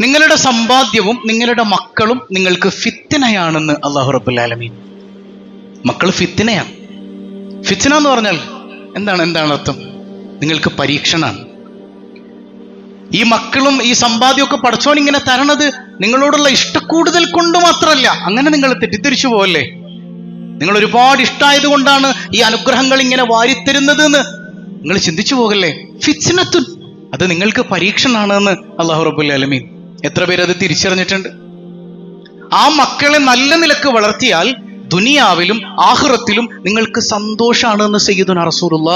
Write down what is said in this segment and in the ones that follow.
നിങ്ങളുടെ സമ്പാദ്യവും നിങ്ങളുടെ മക്കളും നിങ്ങൾക്ക് ഫിത്തിനയാണെന്ന് അള്ളാഹു റബുല്ലാലമീൻ മക്കൾ ഫിത്തിനയാണ് ഫിത്തിന എന്ന് പറഞ്ഞാൽ എന്താണ്? എന്താണ് അർത്ഥം? നിങ്ങൾക്ക് പരീക്ഷണാണ്. ഈ മക്കളും ഈ സമ്പാദ്യമൊക്കെ പഠിച്ചോൻ ഇങ്ങനെ തരണത് നിങ്ങളോടുള്ള ഇഷ്ടക്കൂടുതൽ കൊണ്ട് മാത്രമല്ല. അങ്ങനെ നിങ്ങൾ തെറ്റിദ്ധരിച്ചു പോവല്ലേ? നിങ്ങൾ ഒരുപാട് ഇഷ്ടമായത് കൊണ്ടാണ് ഈ അനുഗ്രഹങ്ങൾ ഇങ്ങനെ വാരിത്തരുന്നത് എന്ന് നിങ്ങൾ ചിന്തിച്ചു പോകല്ലേ? ഫിത്തിനത്തു അത് നിങ്ങൾക്ക് പരീക്ഷണാണെന്ന് അള്ളാഹു റബുല്ല അലമീൻ എത്ര പേര് അത് തിരിച്ചറിഞ്ഞിട്ടുണ്ട്? ആ മക്കളെ നല്ല നിലയ്ക്ക് വളർത്തിയാൽ ദുനിയാവിലും ആഹുറത്തിലും നിങ്ങൾക്ക് സന്തോഷമാണ് എന്ന് സയ്യിദുന റസൂലുള്ള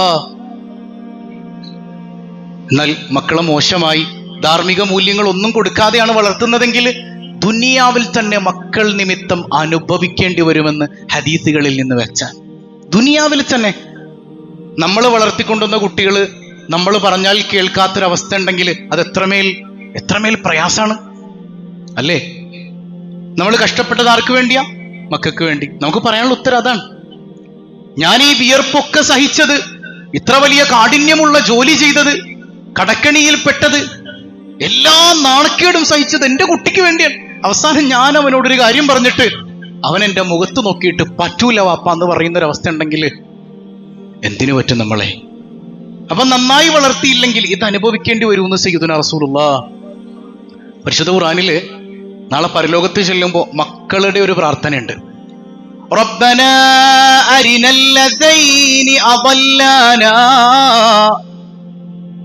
എന്നാൽ മക്കളെ മോശമായി ധാർമ്മിക മൂല്യങ്ങൾ ഒന്നും കൊടുക്കാതെയാണ് വളർത്തുന്നതെങ്കിൽ ദുനിയാവിൽ തന്നെ മക്കൾ നിമിത്തം അനുഭവിക്കേണ്ടി വരുമെന്ന് ഹദീസുകളിൽ നിന്ന് വെച്ചാൽ. ദുനിയാവിൽ തന്നെ നമ്മൾ വളർത്തിക്കൊണ്ടുവന്ന കുട്ടികൾ നമ്മൾ പറഞ്ഞാൽ കേൾക്കാത്തൊരവസ്ഥ ഉണ്ടെങ്കിൽ അത് എത്രമേൽ എത്രമേൽ പ്രയാസാണ്? അല്ലേ? നമ്മൾ കഷ്ടപ്പെട്ടത് ആർക്ക് വേണ്ടിയാ? മക്കൾക്ക് വേണ്ടി. നമുക്ക് പറയാനുള്ള ഉത്തരം അതാണ്. ഞാൻ ഈ വിയർപ്പൊക്കെ സഹിച്ചത് ഇത്ര വലിയ കാഠിന്യമുള്ള ജോലി ചെയ്തത് കടക്കണിയിൽ പെട്ടത് എല്ലാ നാണക്കേടും സഹിച്ചത് എന്റെ കുട്ടിക്ക് വേണ്ടിയാണ്. അവസാനം ഞാൻ അവനോടൊരു കാര്യം പറഞ്ഞിട്ട് അവൻ എന്റെ മുഖത്ത് നോക്കിയിട്ട് പറ്റൂല വാപ്പ എന്ന് പറയുന്ന ഒരു അവസ്ഥ ഉണ്ടെങ്കിൽ എന്തിനു പറ്റും നമ്മളെ? അപ്പൊ നന്നായി വളർത്തിയില്ലെങ്കിൽ ഇത് അനുഭവിക്കേണ്ടി വരുമെന്ന് സയ്യിദുന റസൂലുള്ള. പരിശുദ്ധ ഖുറാനില് നാളെ പരലോകത്ത് ചെല്ലുമ്പോൾ മക്കളുടെ ഒരു പ്രാർത്ഥനയുണ്ട് ربنا أرنا الذين أضلانا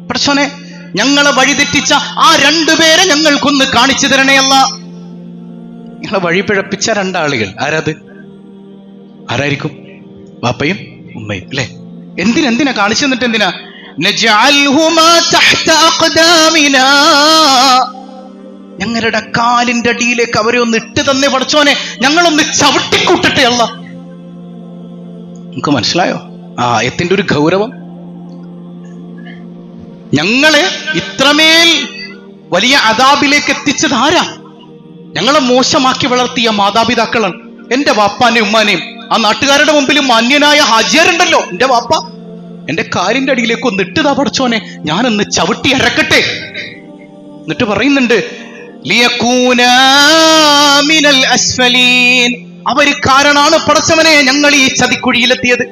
പഠിച്ചോനെ ഞങ്ങളെ വഴിതെറ്റിച്ച ആ രണ്ടുപേരെ ഞങ്ങൾക്കൊന്ന് കാണിച്ചു തരണേ അല്ല ഞങ്ങളെ വഴി പിഴപ്പിച്ച രണ്ടാളുകൾ ആരാത് ആരായിരിക്കും വാപ്പയും ഉമ്മയും അല്ലേ എന്തിനെന്തിനാ കാണിച്ചു തന്നിട്ട് എന്തിനാ നജഅൽഹുമാ തഹ്ത അഖ്ദാമിനാ ഞങ്ങളുടെ കാലിന്റെ അടിയിലേക്ക് അവരെ ഒന്ന് ഇട്ട് തന്നെ പഠിച്ചോനെ ഞങ്ങളൊന്ന് ചവിട്ടിക്കൂട്ടട്ടെ അല്ല. നമുക്ക് മനസ്സിലായോ? ആ എത്തിന്റെ ഒരു ഗൗരവം. ഞങ്ങളെ ഇത്രമേൽ വലിയ അതാബിലേക്ക് എത്തിച്ചത് ആരാ? ഞങ്ങളെ മോശമാക്കി വളർത്തിയ മാതാപിതാക്കളാണ്. എന്റെ വാപ്പാനെയും ഉമ്മാനെയും. ആ നാട്ടുകാരുടെ മുമ്പിൽ മാന്യനായ ഹാജിയാരുണ്ടല്ലോ എന്റെ വാപ്പ. എന്റെ കാലിന്റെ അടിയിലേക്ക് ഒന്ന് ഇട്ടുതാ പഠിച്ചോനെ ഞാനൊന്ന് ചവിട്ടി അരക്കട്ടെ. എന്നിട്ട് പറയുന്നുണ്ട് മിനൽ അവർ കാരണാണ് പടച്ചവനെ ഞങ്ങൾ ഈ ചതിക്കുഴിയിലെത്തിയത്.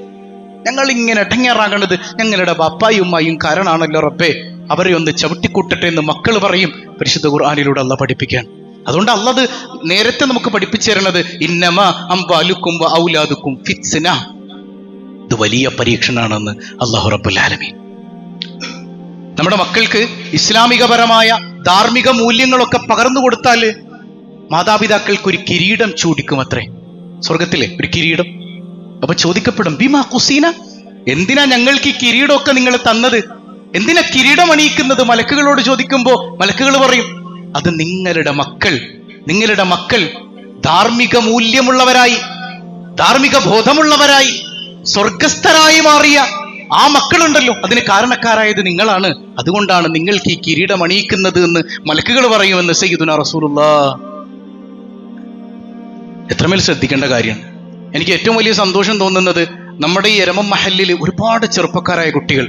ഞങ്ങൾ ഇങ്ങനെ ഇടങ്ങേറാകണത് ഞങ്ങളുടെ ബാപ്പായും ഉമ്മായും കാരണാണല്ലോ റബ്ബേ. അവരെ ഒന്ന് ചവിട്ടിക്കൂട്ടട്ടെ എന്ന് മക്കൾ പറയും. പരിശുദ്ധ ഖുർആാനിലൂടെ അല്ല പഠിപ്പിക്കാൻ. അതുകൊണ്ട് അല്ലത് നേരത്തെ നമുക്ക് പഠിപ്പിച്ചു തരണത് ഇന്നമ അംബാലുക്കും ഔലാദുക്കും ഫിറ്റ്സിന ഇത് വലിയ പരീക്ഷണാണെന്ന് അള്ളാഹു റബ്ബുൽ ആലമീൻ. നമ്മുടെ മക്കൾക്ക് ഇസ്ലാമികപരമായ ധാർമ്മിക മൂല്യങ്ങളൊക്കെ പകർന്നു കൊടുത്താൽ മാതാപിതാക്കൾക്ക് ഒരു കിരീടം ചൂടിക്കും അത്രേ സ്വർഗത്തിലെ ഒരു കിരീടം. അപ്പൊ ചോദിക്കപ്പെടും ബിമാ കുസീന? എന്തിനാ ഞങ്ങൾക്ക് ഈ കിരീടമൊക്കെ നിങ്ങൾ തന്നത്? എന്തിനാ കിരീടം അണിയിക്കുന്നത്? മലക്കുകളോട് ചോദിക്കുമ്പോൾ മലക്കുകൾ പറയും അത് നിങ്ങളുടെ മക്കൾ നിങ്ങളുടെ മക്കൾ ധാർമ്മിക മൂല്യമുള്ളവരായി ധാർമ്മിക ബോധമുള്ളവരായി സ്വർഗസ്ഥരായി മാറിയ ആ മക്കളുണ്ടല്ലോ. അതിന് കാരണക്കാരായത് നിങ്ങളാണ്. അതുകൊണ്ടാണ് നിങ്ങൾക്ക് ഈ കിരീടം അണിയിക്കുന്നത് എന്ന് മലക്കുകൾ പറയുമെന്ന് സയ്യിദുന റസൂലുള്ള. എത്രമേൽ ശ്രദ്ധിക്കേണ്ട കാര്യമാണ് എനിക്ക് ഏറ്റവും വലിയ സന്തോഷം തോന്നുന്നത് നമ്മുടെ ഈ എരമം മഹലിൽ ഒരുപാട് ചെറുപ്പക്കാരായ കുട്ടികൾ.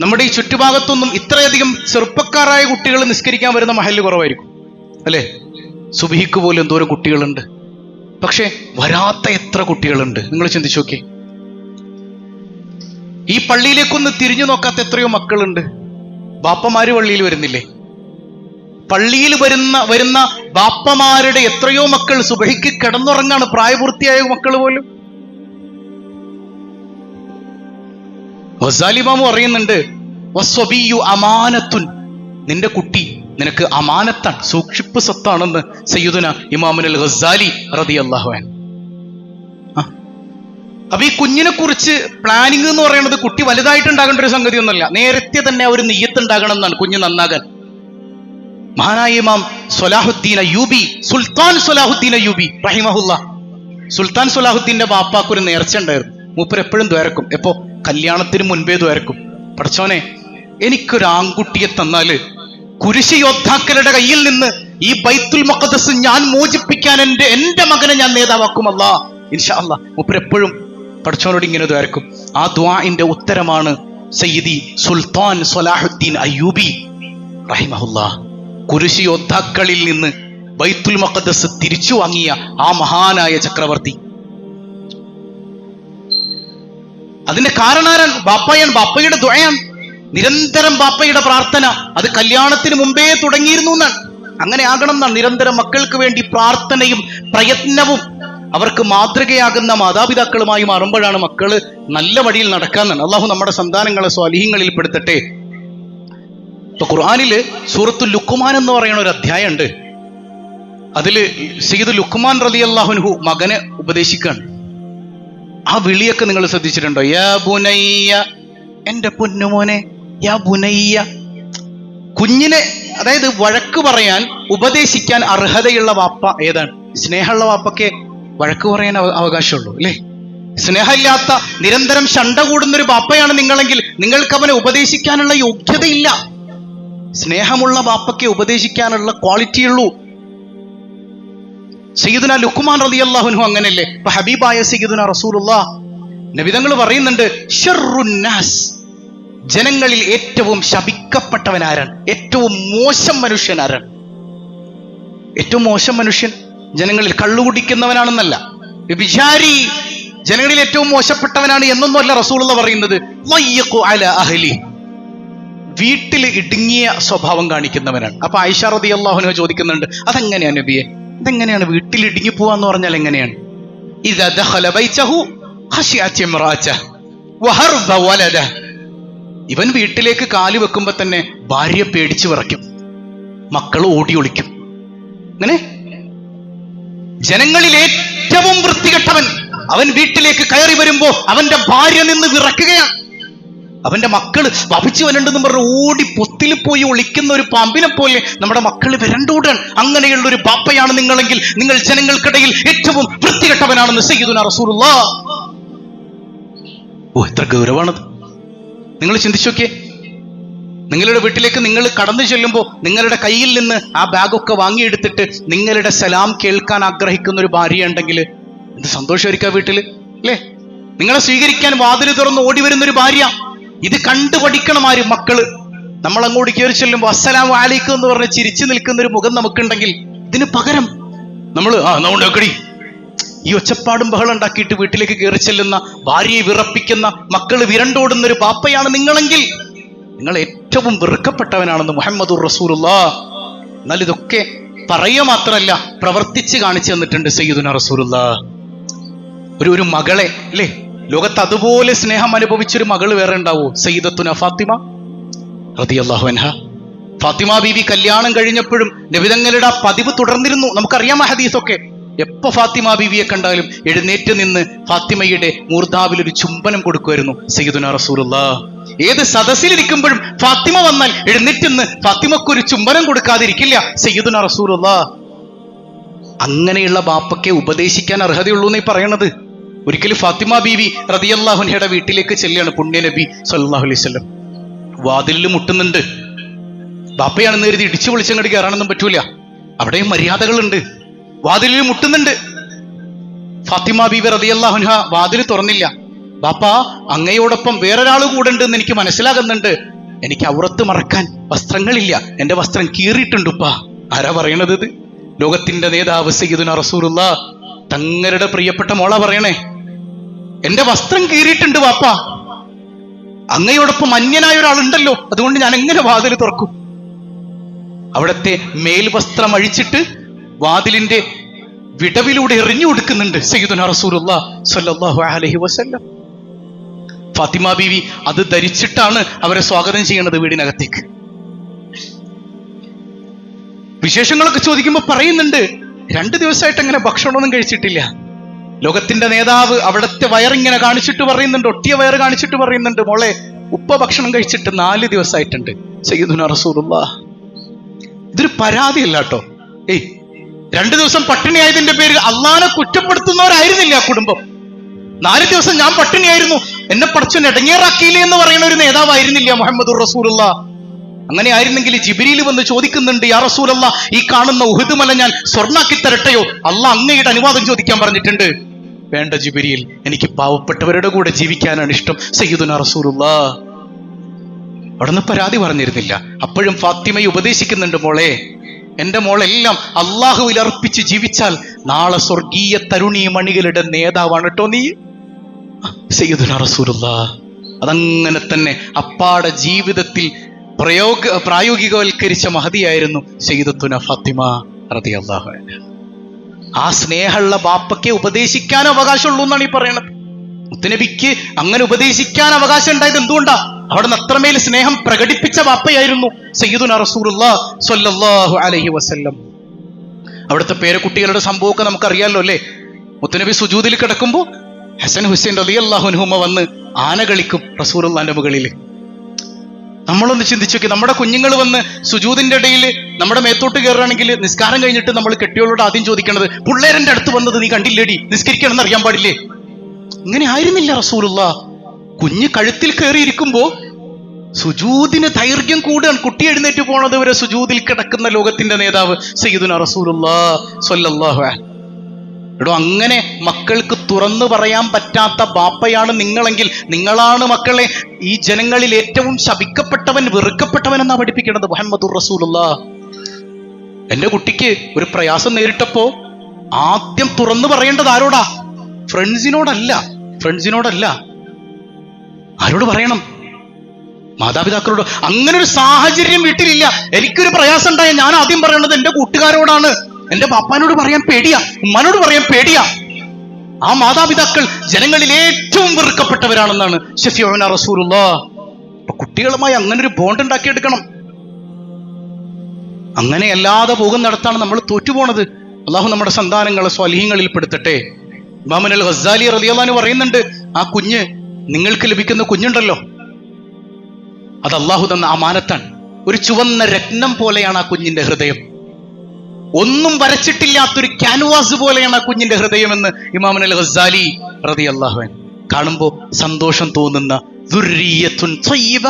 നമ്മുടെ ഈ ചുറ്റുഭാഗത്തൊന്നും ഇത്രയധികം ചെറുപ്പക്കാരായ കുട്ടികൾ നിസ്കരിക്കാൻ വരുന്ന മഹലിൽ കുറവായിരിക്കും. അല്ലേ? സുബിഹിക്ക് പോലും എന്തോരം കുട്ടികളുണ്ട്. പക്ഷേ വരാത്ത എത്ര കുട്ടികളുണ്ട്. നിങ്ങൾ ചിന്തിച്ചു നോക്കിയേ. ഈ പള്ളിയിലേക്കൊന്ന് തിരിഞ്ഞു നോക്കാത്ത എത്രയോ മക്കളുണ്ട്. ബാപ്പമാര് പള്ളിയിൽ വരുന്നില്ലേ? പള്ളിയിൽ വരുന്ന വരുന്ന ബാപ്പമാരുടെ എത്രയോ മക്കൾ സുബഹിക്ക് കിടന്നുറങ്ങാണ്. പ്രായപൂർത്തിയായ മക്കൾ പോലും. വസാലിമാമു അറിയുന്നുണ്ട് അമാനത്തുൻ. നിന്റെ കുട്ടി നിനക്ക് അമാനത്താണ് സൂക്ഷിപ്പ് സ്വത്താണെന്ന് സയ്യിദുന ഇമാമുൽ ഗസാലി റതി അള്ളാഹുവാൻ അപ്പൊ ഈ കുഞ്ഞിനെ കുറിച്ച് പ്ലാനിങ് എന്ന് പറയുന്നത് കുട്ടി വലുതായിട്ട് ഉണ്ടാകേണ്ട ഒരു സംഗതി ഒന്നല്ല നേരത്തെ തന്നെ ഒരു നെയ്യത്തുണ്ടാകണം എന്നാണ് കുഞ്ഞ് നന്നാകാൻ. മഹാനായ ഇമാം സൊലാഹുദ്ദീൻ അയ്യൂബി സുൽത്താൻ സൊലാഹുദ്ദീൻ അയ്യൂബി റഹിമഹുല്ല. സുൽത്താൻ സൊലാഹുദ്ദീന്റെ ബാപ്പാക്കൊരു നേർച്ച ഉണ്ടായിരുന്നു. മൂപ്പർ എപ്പോഴും ദ്വാരക്കും. എപ്പോ? കല്യാണത്തിന് മുൻപേ ദ്വാരക്കും. പഠിച്ചോനെ എനിക്കൊരു ആൺകുട്ടിയെ തന്നാൽ കുരിശ് യോദ്ധാക്കളുടെ കയ്യിൽ നിന്ന് ഈ ബൈത്തുൽ മുഖദസ് ഞാൻ മോചിപ്പിക്കാൻ എന്റെ എന്റെ മകനെ ഞാൻ നേതാവാക്കുമല്ല. ഇൻഷാ അല്ല. മൂപ്പർ എപ്പോഴും പഠിച്ചോനോട് ഇങ്ങനെ ദ്വാരക്കും ആ ദ്വാഇന്റെ ഉത്തരമാണ് സയ്യിദി സുൽത്താൻ സലാഹുദ്ദീൻ അയ്യൂബി റഹിമഹുല്ല. കുരിശി യോദ്ധാക്കളിൽ നിന്ന് ബൈത്തുൽ മഖദ്ദസ് തിരിച്ചു വാങ്ങിയ ആ മഹാനായ ചക്രവർത്തി. അതിന്റെ കാരണാരൻ ബാപ്പയാണ്. ബാപ്പയുടെ ദ്വയാണ് നിരന്തരം ബാപ്പയുടെ പ്രാർത്ഥന. അത് കല്യാണത്തിന് മുമ്പേ തുടങ്ങിയിരുന്നു എന്നാണ്. അങ്ങനെ ആകണം എന്നാണ്. നിരന്തരം മക്കൾക്ക് വേണ്ടി പ്രാർത്ഥനയും പ്രയത്നവും അവർക്ക് മാതൃകയാകുന്ന മാതാപിതാക്കളുമായി മാറുമ്പോഴാണ് മക്കൾ നല്ല വഴിയിൽ നടക്കാന്നാണ്. അള്ളാഹു നമ്മുടെ സന്താനങ്ങളെ സ്വാലിഹ്യങ്ങളിൽ പെടുത്തട്ടെ. ഇപ്പൊ ഖുർആാനിൽ സൂറത്തു ലുക്കുമാൻ എന്ന് പറയുന്ന ഒരു അധ്യായം ഉണ്ട് അതിൽ സീദ് ലുക്കുമാൻ റലി അള്ളാഹുൻഹു മകനെ ഉപദേശിക്കാണ്. ആ വിളിയൊക്കെ നിങ്ങൾ ശ്രദ്ധിച്ചിട്ടുണ്ടോ? യാ ബുനയ്യ എന്റെ പൊന്നുമോനെ യാ ബുനയ്യ. കുഞ്ഞിനെ അതായത് വഴക്ക് പറയാൻ ഉപദേശിക്കാൻ അർഹതയുള്ള വാപ്പ ഏതാണ്? സ്നേഹമുള്ള വാപ്പയ്ക്ക് വഴക്ക് പറയാൻ അവകാശമുള്ളൂ അല്ലേ? സ്നേഹമില്ലാത്ത നിരന്തരം ശണ്ട കൂടുന്ന ഒരു ബാപ്പയാണ് നിങ്ങളെങ്കിൽ നിങ്ങൾക്ക് അവനെ ഉപദേശിക്കാനുള്ള യോഗ്യതയില്ല. സ്നേഹമുള്ള ബാപ്പയ്ക്ക് ഉപദേശിക്കാനുള്ള ക്വാളിറ്റി ഉള്ളൂ സയ്യിദുന ലുക്കുമാൻ റതി അള്ളാഹുനു അങ്ങനെയല്ലേ ഇപ്പൊ ഹബീബായ സയ്യിദുന റസൂലുള്ള. നബിതങ്ങൾ പറയുന്നുണ്ട് ജനങ്ങളിൽ ഏറ്റവും ശപിക്കപ്പെട്ടവനാരാണ്. ഏറ്റവും മോശം മനുഷ്യനാരാണ്. ഏറ്റവും മോശം മനുഷ്യൻ ജനങ്ങളിൽ കള്ളുകുടിക്കുന്നവനാണെന്നല്ല. വിചാരി ജനങ്ങളിൽ ഏറ്റവും മോശപ്പെട്ടവനാണ് എന്നൊന്നുമല്ല റസൂലുള്ള പറയുന്നത്. അഹലി. വീട്ടിൽ ഇടുങ്ങിയ സ്വഭാവം കാണിക്കുന്നവനാണ്. അപ്പൊ റതി അള്ളാഹുനോ ചോദിക്കുന്നുണ്ട് അതെങ്ങനെയാണ് നബിയെ? ഇതെങ്ങനെയാണ് വീട്ടിൽ ഇടുങ്ങി പോവാന്ന് പറഞ്ഞാൽ എങ്ങനെയാണ്? ഇവൻ വീട്ടിലേക്ക് കാൽ വെക്കുമ്പോ തന്നെ ഭാര്യ പേടിച്ചു വിറയ്ക്കും. മക്കൾ ഓടി ഒളിക്കും. അങ്ങനെ ജനങ്ങളിൽ ഏറ്റവും വൃത്തികെട്ടവൻ അവൻ വീട്ടിലേക്ക് കയറി വരുമ്പോ അവന്റെ ഭാര്യ നിന്ന് വിറക്കുകയാണ്. അവന്റെ മക്കൾ വപിച്ചു വരണ്ടെന്ന് പറഞ്ഞ് ഓടി പൊത്തിൽ പോയി ഒളിക്കുന്ന ഒരു പാമ്പിനെ പോലെ നമ്മുടെ മക്കൾ വരണ്ടൂടാൻ അങ്ങനെയുള്ള ഒരു പാപ്പയാണ് നിങ്ങളെങ്കിൽ നിങ്ങൾ ജനങ്ങൾക്കിടയിൽ ഏറ്റവും വൃത്തികെട്ടവനാണെന്ന് സയ്യിദുന റസൂലുള്ള. ഓ എത്ര ഗൗരവാണത്. നിങ്ങൾ ചിന്തിച്ചു നിങ്ങളുടെ വീട്ടിലേക്ക് നിങ്ങൾ കടന്നു ചെല്ലുമ്പോൾ നിങ്ങളുടെ കയ്യിൽ നിന്ന് ആ ബാഗൊക്കെ വാങ്ങിയെടുത്തിട്ട് നിങ്ങളുടെ സലാം കേൾക്കാൻ ആഗ്രഹിക്കുന്ന ഒരു ഭാര്യ ഉണ്ടെങ്കിൽ എന്ത് സന്തോഷമായിരിക്കും വീട്ടിൽ അല്ലേ? നിങ്ങളെ സ്വീകരിക്കാൻ വാതിൽ തുറന്ന് ഓടി വരുന്ന ഒരു ഭാര്യ. ഇത് കണ്ടു പഠിക്കണം ആരും? മക്കൾ. നമ്മൾ അങ്ങോട്ട് കയറി ചെല്ലുമ്പോൾ അസ്സലാം വാലിക്കും എന്ന് പറഞ്ഞ് ചിരിച്ചു നിൽക്കുന്ന ഒരു മുഖം നമുക്കുണ്ടെങ്കിൽ ഇതിന് പകരം നമ്മൾ ആ നമ്മുടെ ഈ ഒച്ചപ്പാടും ബഹളം ഉണ്ടാക്കിയിട്ട് വീട്ടിലേക്ക് കയറി ചെല്ലുന്ന ഭാര്യയെ വിറപ്പിക്കുന്ന മക്കൾ വിരണ്ടോടുന്ന ഒരു പാപ്പയാണ് നിങ്ങളെങ്കിൽ നിങ്ങൾ ഏറ്റവും വെറുക്കപ്പെട്ടവനാണെന്ന് മുഹമ്മദുർ റസൂലുള്ള. എന്നാൽ ഇതൊക്കെ പറയുക മാത്രമല്ല പ്രവർത്തിച്ച് കാണിച്ചു തന്നിട്ടുണ്ട് സയ്യിദുന റസൂലുള്ള. ഒരു ഒരു മകളെ അല്ലേ? ലോകത്ത് അതുപോലെ സ്നേഹം അനുഭവിച്ചൊരു മകൾ വേറെ ഉണ്ടാവോ? സയ്യിദത്തുന ഫാത്തിമ റളിയല്ലാഹു അൻഹ. ഫാത്തിമ ബീവി കല്യാണം കഴിഞ്ഞപ്പോഴും നബിതങ്ങളുടെ ആ പതിവ് തുടർന്നിരുന്നു. നമുക്കറിയാം ആ ഹദീസൊക്കെ. എപ്പോ ഫാത്തിമ ബീവിയെ കണ്ടാലും എഴുന്നേറ്റ് നിന്ന് ഫാത്തിമയുടെ മൂർധാവിൽ ഒരു ചുംബനം കൊടുക്കുമായിരുന്നു സയ്യിദുന റസൂലുള്ള. ഏത് സദസ്സിലിരിക്കുമ്പോഴും ഫാത്തിമ വന്നാൽ എഴുന്നേറ്റെന്ന് ഫാത്തിമക്ക് ഒരു ചുംബനം കൊടുക്കാതിരിക്കില്ല. സയ്യിദുന റസൂലുള്ള. അങ്ങനെയുള്ള ബാപ്പയ്ക്ക് ഉപദേശിക്കാൻ അർഹതയുള്ളൂ എന്നീ പറയണത്. ഒരിക്കലും ഫാത്തിമ ബീവി റതിയല്ലാഹുനയുടെ വീട്ടിലേക്ക് ചെല്ലുകയാണ് പുണ്യ നബി സല്ലാഹു അലൈഹി സ്വലം വാതിലിൽ മുട്ടുന്നുണ്ട്. ബാപ്പയാണെന്ന് കരുതി ഇടിച്ചു വിളിച്ചങ്ങോട്ട് കയറാനൊന്നും പറ്റൂല. അവിടെയും മര്യാദകളുണ്ട്. വാതിലിൽ മുട്ടുന്നുണ്ട്. ഫാത്തിമ ബീവി റതിയല്ലാഹുൻഹ വാതിൽ തുറന്നില്ല. ബാപ്പ അങ്ങയോടൊപ്പം വേറൊരാൾ കൂടെ ഉണ്ടെന്ന് എനിക്ക് മനസ്സിലാകുന്നുണ്ട്. എനിക്ക് ഔറത്ത് മറക്കാൻ വസ്ത്രങ്ങളില്ല. എന്റെ വസ്ത്രം കീറിയിട്ടുണ്ട് ഉപ്പ. ആരാ പറയണത് ഇത്? ലോകത്തിന്റെ നേതാവ് സയ്യിദുന റസൂലുള്ള. തങ്ങളുടെ പ്രിയപ്പെട്ട മോള പറയണേ. എന്റെ വസ്ത്രം കീറിയിട്ടുണ്ട് വാപ്പ അങ്ങയോടൊപ്പം അന്യനായ ഒരാളുണ്ടല്ലോ. അതുകൊണ്ട് ഞാൻ എങ്ങനെ വാതിൽ തുറക്കും? അവിടത്തെ മേൽവസ്ത്രം അഴിച്ചിട്ട് വാതിലിന്റെ വിടവിലൂടെ എറിഞ്ഞു കൊടുക്കുന്നുണ്ട് സയ്യിദുന റസൂലുള്ള സല്ലല്ലാഹു അലൈഹി വസല്ലം. ഫാത്തിമ ബീവി അത് ധരിച്ചിട്ടാണ് അവരെ സ്വാഗതം ചെയ്യണത് വീടിനകത്തേക്ക്. വിശേഷങ്ങളൊക്കെ ചോദിക്കുമ്പോൾ പറയുന്നുണ്ട് രണ്ട് ദിവസമായിട്ട് അങ്ങനെ ഭക്ഷണമൊന്നും കഴിച്ചിട്ടില്ല. ലോകത്തിന്റെ നേതാവ് അവിടത്തെ വയറിങ്ങനെ കാണിച്ചിട്ട് പറയുന്നുണ്ട് ഒട്ടിയ വയർ കാണിച്ചിട്ട് പറയുന്നുണ്ട് മോളെ ഉപ്പ ഭക്ഷണം കഴിച്ചിട്ട് നാല് ദിവസമായിട്ടുണ്ട് സയ്യിദുന റസൂലുള്ള ഇതൊരു പരാതിയല്ല കേട്ടോ. ഏയ് രണ്ടു ദിവസം പട്ടിണിയായതിന്റെ പേരിൽ അള്ളാനെ കുറ്റപ്പെടുത്തുന്നവരായിരുന്നില്ല ആ കുടുംബം. നാല് ദിവസം ഞാൻ പട്ടിണിയായിരുന്നു എന്നെ പടച്ചു നെടങ്ങേറാക്കിയില്ലേ എന്ന് പറയുന്ന ഒരു നേതാവായിരുന്നില്ല മുഹമ്മദ് റസൂലുള്ള. അങ്ങനെ ആയിരുന്നെങ്കിൽ ജിബിരിയിൽ വന്ന് ചോദിക്കുന്നുണ്ട് യാ റസൂലല്ല ഈ കാണുന്ന ഉഹുദ് മല ഞാൻ സ്വർണാക്കി തരട്ടെയോ? അല്ല അങ്ങയുടെ അനുവാദം ചോദിക്കാൻ പറഞ്ഞിട്ടുണ്ട്. വേണ്ട ജിബിരിയിൽ എനിക്ക് പാവപ്പെട്ടവരുടെ കൂടെ ജീവിക്കാനാണ് ഇഷ്ടം സയ്യിദുന റസൂലുള്ള. അവിടുന്ന് പരാതി പറഞ്ഞിരുന്നില്ല. അപ്പോഴും ഫാത്തിമയെ ഉപദേശിക്കുന്നുണ്ട് മോളെ എന്റെ മോളെല്ലാം അള്ളാഹുവിൽ അർപ്പിച്ച് ജീവിച്ചാൽ നാളെ സ്വർഗീയ തരുണീ മണികളുടെ നേതാവാണ് കേട്ടോ നീ. റസൂലുള്ള. അതങ്ങനെ തന്നെ അപ്പാടെ ജീവിതത്തിൽ പ്രയോഗ പ്രായോഗികവൽക്കരിച്ച മഹതിയായിരുന്നു സയ്യിദത്തുന ഫാത്തിമ റതി അള്ളാഹു ആ സ്നേഹമുള്ള ബാപ്പയ്ക്ക് ഉപദേശിക്കാൻ അവകാശമുള്ളൂ എന്നാണ് ഈ പറയണത്. മുത്തനബിക്ക് അങ്ങനെ ഉപദേശിക്കാൻ അവകാശം ഉണ്ടായത് എന്തുകൊണ്ടാ? അവിടെ നിന്ന് അത്രമേൽ സ്നേഹം പ്രകടിപ്പിച്ച ബാപ്പയായിരുന്നു സയ്യിദുന റസൂലുള്ള അലൈഹി വസല്ലം. അവിടുത്തെ പേരക്കുട്ടികളുടെ സംഭവമൊക്കെ നമുക്കറിയാമല്ലോ അല്ലേ? മുത്തനബി സുജൂതിൽ കിടക്കുമ്പോൾ ഹസൻ ഹുസൈൻ റലി അള്ളാഹുനുഹുമ വന്ന് ആന കളിക്കും റസൂലുള്ളാന്റെ മുകളിൽ നമ്മളൊന്ന് ചിന്തിച്ചു നോക്കി നമ്മുടെ കുഞ്ഞുങ്ങൾ വന്ന് സുജൂദിന്റെ ഇടയിൽ നമ്മുടെ മേത്തോട്ട് കയറുകയാണെങ്കിൽ നിസ്കാരം കഴിഞ്ഞിട്ട് നമ്മൾ കെട്ടിയോളോട് ആദ്യം ചോദിക്കണത് പിള്ളേരന്റെ അടുത്ത് വന്നത് നീ കണ്ടില്ലേടി? നിസ്കരിക്കണമെന്ന് അറിയാൻ പാടില്ലേ? ഇങ്ങനെ ആയിരുന്നില്ല റസൂലുള്ള കുഞ്ഞ് കഴുത്തിൽ കയറിയിരിക്കുമ്പോ സുജൂദിന് ദൈർഘ്യം കൂടുകയാണ് കുട്ടി എഴുന്നേറ്റ് പോണത് വരെ സുജൂദിൽ കിടക്കുന്ന ലോകത്തിന്റെ നേതാവ് സയ്യിദുന റസൂലുള്ള സ്വല്ലല്ലാഹു അലൈഹി എടോ അങ്ങനെ മക്കൾക്ക് തുറന്നു പറയാൻ പറ്റാത്ത ബാപ്പയാണ് നിങ്ങളെങ്കിൽ നിങ്ങളാണ് മക്കളെ ഈ ജനങ്ങളിൽ ഏറ്റവും ശപിക്കപ്പെട്ടവൻ വെറുക്കപ്പെട്ടവൻ എന്നാ പഠിപ്പിക്കേണ്ടത് മുഹമ്മദുർ റസൂലുള്ള എന്റെ കുട്ടിക്ക് ഒരു പ്രയാസം നേരിട്ടപ്പോ ആദ്യം തുറന്നു പറയേണ്ടത് ആരോടാ? ഫ്രണ്ട്സിനോടല്ല ഫ്രണ്ട്സിനോടല്ല. ആരോട് പറയണം? മാതാപിതാക്കളോട്. അങ്ങനെ ഒരു സാഹചര്യം വീട്ടിലില്ല. എനിക്കൊരു പ്രയാസം ഉണ്ടായ ഞാൻ ആദ്യം പറയേണ്ടത് എന്റെ കൂട്ടുകാരോടാണ്. എന്റെ പാപ്പാനോട് പറയാൻ പേടിയാ ഉമ്മാനോട് പറയാൻ പേടിയാ. ആ മാതാപിതാക്കൾ ജനങ്ങളിൽ ഏറ്റവും വെറുക്കപ്പെട്ടവരാണെന്നാണ് ഷെഫിയോന റസൂലുള്ള. കുട്ടികളുമായി അങ്ങനെ ഒരു ബോണ്ട് ഉണ്ടാക്കിയെടുക്കണം അല്ലാതെ പോകുന്നിടത്താണ് നമ്മൾ തോറ്റുപോണത്. അള്ളാഹു നമ്മുടെ സന്താനങ്ങളെ സ്വലീഹങ്ങളിൽ പെടുത്തട്ടെ. ഇമാമൻ അൽ ഗസാലി റലിയാന്ന് പറയുന്നുണ്ട് ആ കുഞ്ഞ് നിങ്ങൾക്ക് ലഭിക്കുന്ന കുഞ്ഞുണ്ടല്ലോ. അത് അള്ളാഹു തന്ന അമാനത്താണ്. ഒരു ചുവന്ന രത്നം പോലെയാണ് ആ കുഞ്ഞിന്റെ ഹൃദയം. ഒന്നും വരച്ചിട്ടില്ലാത്തൊരു ക്യാൻവാസ് പോലെയാണ് ആ കുഞ്ഞിന്റെ ഹൃദയമെന്ന് ഇമാമൻ അൽ ഹസാലി റതി അള്ളാഹുൻ കാണുമ്പോൾ സന്തോഷം തോന്നുന്ന ദുർരിയത്തുൻ ത്വയ്യിബ.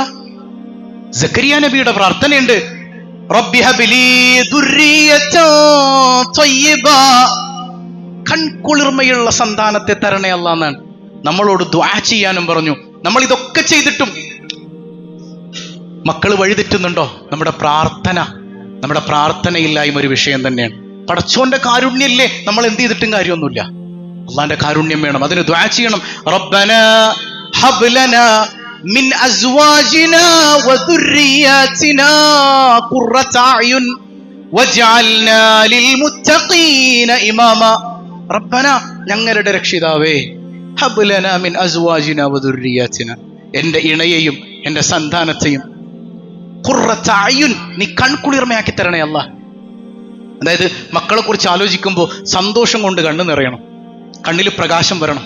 സക്കരിയ നബിയുടെ പ്രാർത്ഥനയുണ്ട്. കൺകുളിർമയുള്ള സന്താനത്തെ തരണേ അല്ലാ എന്നാണ്. നമ്മളോട് ദ്വാ ചെയ്യാനും പറഞ്ഞു. നമ്മൾ ഇതൊക്കെ ചെയ്തിട്ടും. മക്കൾ വഴിതെറ്റുന്നുണ്ടോ? നമ്മുടെ പ്രാർത്ഥന. നമ്മുടെ പ്രാർത്ഥനയില്ലായ്മ ഒരു വിഷയം തന്നെയാണ്. പടച്ചോന്റെ കാരുണ്യല്ലേ നമ്മൾ എന്ത് ചെയ്തിട്ടും കാര്യമൊന്നുമില്ല. അള്ളാന്റെ കാരുണ്യം വേണം അതിന് ദ്വാ ചെയ്യണം. റബ്ബന ഹബ്ലന അസ്വാജിനാ വദുർരിയാതിനാ ഖുർറത അയുൻ ലിൽ മുത്തഖീന ഇമാമ. റബ്ബന ഞങ്ങളുടെ രക്ഷിതാവേ ഹബ്ലന മിൻ അസ്വാജിനാ വദുർരിയാതിനാ എന്റെ ഇണയെയും എന്റെ സന്താനത്തെയും അയുൻ നീ കൺകുളിർമയാക്കി തരണേ അല്ല. അതായത് മക്കളെ കുറിച്ച് ആലോചിക്കുമ്പോൾ സന്തോഷം കൊണ്ട് കണ്ണ് നിറയണം കണ്ണിൽ പ്രകാശം വരണം.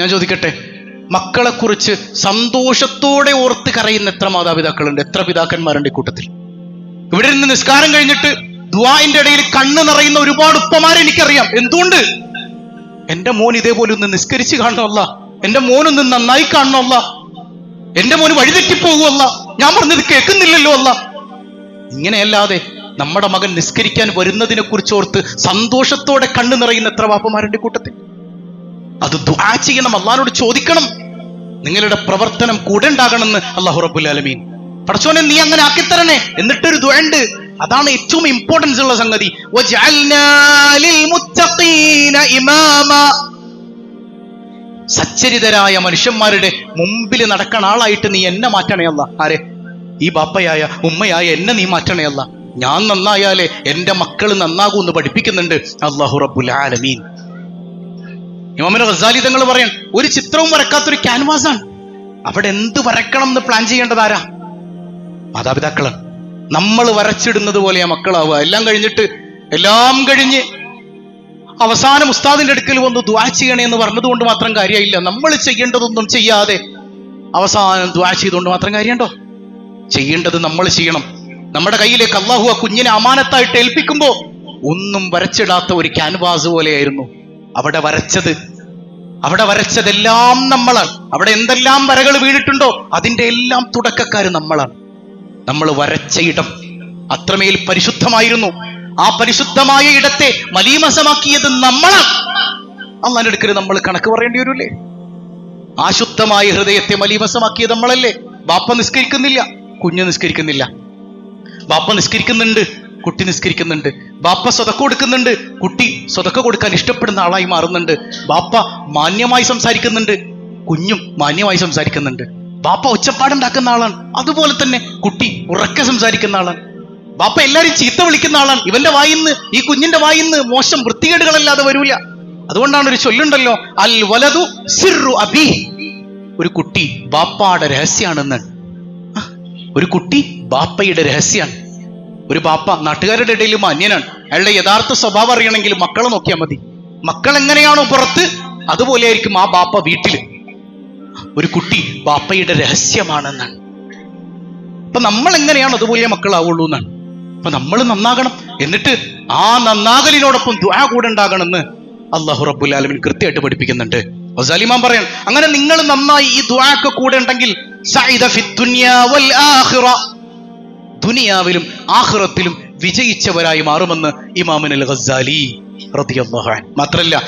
ഞാൻ ചോദിക്കട്ടെ മക്കളെ കുറിച്ച് സന്തോഷത്തോടെ ഓർത്ത് കരയുന്ന എത്ര മാതാപിതാക്കളുണ്ട്? എത്ര പിതാക്കന്മാരുണ്ട് കൂട്ടത്തിൽ? ഇവിടെ നിന്ന് നിസ്കാരം കഴിഞ്ഞിട്ട് ദ്വാന്റെ ഇടയിൽ കണ്ണ് നിറയുന്ന ഒരുപാട് ഉപ്പമാരെ എനിക്കറിയാം. എന്തുകൊണ്ട്? എന്റെ മോൻ ഇതേപോലെ ഒന്ന് നിസ്കരിച്ച് കാണണമല്ല എന്റെ മോനൊന്ന് നന്നായി കാണണമല്ല എന്റെ മോന് വഴിതെറ്റിപ്പോകുമല്ല ഞാൻ പറഞ്ഞത് കേൾക്കുന്നില്ലല്ലോ അല്ല. ഇങ്ങനെയല്ലാതെ നമ്മുടെ മകൻ നിസ്കരിക്കാൻ വരുന്നതിനെ കുറിച്ച് ഓർത്ത് സന്തോഷത്തോടെ കണ്ണു നിറയുന്ന എത്ര വാപ്പമാരുടെ കൂട്ടത്തിൽ? അത് ദുആ ചെയ്യണം അള്ളഹാനോട് ചോദിക്കണം. നിങ്ങളുടെ പ്രവർത്തനം കൂടെ ഉണ്ടാകണമെന്ന് അള്ളാഹു റബ്ബുൽ ആലമീൻ. പടച്ചോനെ നീ അങ്ങനെ ആക്കിത്തരണേ. എന്നിട്ടൊരു ദുഴണ്ട് അതാണ് ഏറ്റവും ഇമ്പോർട്ടൻസ് ഉള്ള സംഗതി. സച്ചരിതരായ മനുഷ്യന്മാരുടെ മുമ്പിൽ നടക്കണ ആളായിട്ട് നീ എന്നെ മാറ്റണയല്ല ആരെ? ഈ ബാപ്പയായ ഉമ്മയായ എന്നെ നീ മാറ്റണയല്ല ഞാൻ നന്നായാലേ എന്റെ മക്കൾ നന്നാകൂ എന്ന് പഠിപ്പിക്കുന്നുണ്ട്. അള്ളാഹു റബ്ബുൽ ആലമീൻ. ഇമാമിന് ഗസാലി തങ്ങൾ പറയാൻ ഒരു ചിത്രവും വരക്കാത്തൊരു ക്യാൻവാസ് ആണ് അവിടെ എന്ത് വരക്കണം എന്ന് പ്ലാൻ ചെയ്യേണ്ടത് ആരാ? മാതാപിതാക്കളാണ്. നമ്മൾ വരച്ചിടുന്നത് പോലെയാ മക്കളാവുക. എല്ലാം കഴിഞ്ഞിട്ട് എല്ലാം കഴിഞ്ഞ് അവസാനം ഉസ്താദിന്റെ അടുക്കൽ വന്ന് ദ്വാ ചെയ്യണേ എന്ന് പറഞ്ഞതുകൊണ്ട് മാത്രം കാര്യമില്ല നമ്മൾ ചെയ്യേണ്ടതൊന്നും ചെയ്യാതെ അവസാനം ദ്വാ ചെയ്തുകൊണ്ട് മാത്രം കാര്യമുണ്ടോ? ചെയ്യേണ്ടത് നമ്മൾ ചെയ്യണം. നമ്മുടെ കയ്യിലേക്ക് അള്ളാഹു ആ കുഞ്ഞിനെ അമാനത്തായിട്ട് ഏൽപ്പിക്കുമ്പോൾ ഒന്നും വരച്ചിടാത്ത ഒരു ക്യാൻവാസ് പോലെയായിരുന്നു. അവിടെ വരച്ചത്. അവിടെ വരച്ചതെല്ലാം നമ്മളാണ്. അവിടെ എന്തെല്ലാം വരകൾ വീണിട്ടുണ്ടോ അതിന്റെ എല്ലാം തുടക്കക്കാർ നമ്മളാണ്. നമ്മൾ വരച്ച ഇടം അത്രമേൽ പരിശുദ്ധമായിരുന്നു. ആ പരിശുദ്ധമായ ഇടത്തെ മലീമസമാക്കിയത് നമ്മളാണ് അള്ളാന്റെ അടുക്കൽ നമ്മൾ കണക്ക് പറയേണ്ടി വരൂലേ? ആ ശുദ്ധമായ ഹൃദയത്തെ മലീമസമാക്കിയത് നമ്മളല്ലേ? ബാപ്പ നിസ്കരിക്കുന്നില്ല കുഞ്ഞ് നിസ്കരിക്കുന്നില്ല. ബാപ്പ നിസ്കരിക്കുന്നുണ്ട് കുട്ടി നിസ്കരിക്കുന്നുണ്ട്. ബാപ്പ സ്വതക്ക കൊടുക്കുന്നുണ്ട് കുട്ടി സ്വതക്ക കൊടുക്കാൻ ഇഷ്ടപ്പെടുന്ന ആളായി മാറുന്നുണ്ട്. ബാപ്പ മാന്യമായി സംസാരിക്കുന്നുണ്ട് കുഞ്ഞും മാന്യമായി സംസാരിക്കുന്നുണ്ട്. ബാപ്പ ഒച്ചപ്പാടുണ്ടാക്കുന്ന ആളാണ്. അതുപോലെ തന്നെ കുട്ടി ഉറക്കെ സംസാരിക്കുന്ന ആളാണ്. ബാപ്പ എല്ലാരും ചീത്ത വിളിക്കുന്ന ആളാണ്. ഇവന്റെ വായിന്ന് ഈ കുഞ്ഞിന്റെ വായിന്ന് മോശം വൃത്തികേടുകളല്ലാതെ വരൂല. അതുകൊണ്ടാണ് ഒരു ചൊല്ലുണ്ടല്ലോ അൽ വലതു സിറു അബി. ഒരു കുട്ടി ബാപ്പയുടെ രഹസ്യമാണെന്ന് ഒരു കുട്ടി ബാപ്പയുടെ രഹസ്യമാണ് ഒരു ബാപ്പ നാട്ടുകാരുടെ ഇടയിൽ മാന്യനാണ്. അയാളുടെ യഥാർത്ഥ സ്വഭാവം അറിയണമെങ്കിൽ മക്കളെ നോക്കിയാൽ മതി. മക്കൾ എങ്ങനെയാണോ പുറത്ത് അതുപോലെ ആയിരിക്കും ആ ബാപ്പ വീട്ടിൽ ഒരു കുട്ടി ബാപ്പയുടെ രഹസ്യമാണെന്നാണ്. അപ്പൊ നമ്മൾ എങ്ങനെയാണ് അതുപോലെ മക്കളാവുള്ളൂ എന്നാണ്. അപ്പൊ നമ്മൾ നന്നാകണം. എന്നിട്ട് ആ നന്നാകലിനോടൊപ്പം ദ്വാ കൂടെ ഉണ്ടാകണമെന്ന് അള്ളാഹു റബ്ബുൽ ആലമിൻ കൃത്യമായിട്ട് പഠിപ്പിക്കുന്നുണ്ട്. ഒസാലിമാൻ പറയാൻ അങ്ങനെ നിങ്ങൾ നന്നായി ഈ ദ്വാക്ക് കൂടെ ഉണ്ടെങ്കിൽ ദുനിയാവിലും ആഹ്റത്തിലും വിജയിച്ചവരായി മാറുമെന്ന് ഇമാമൻ അൽ അൻഹു. മാത്രല്ല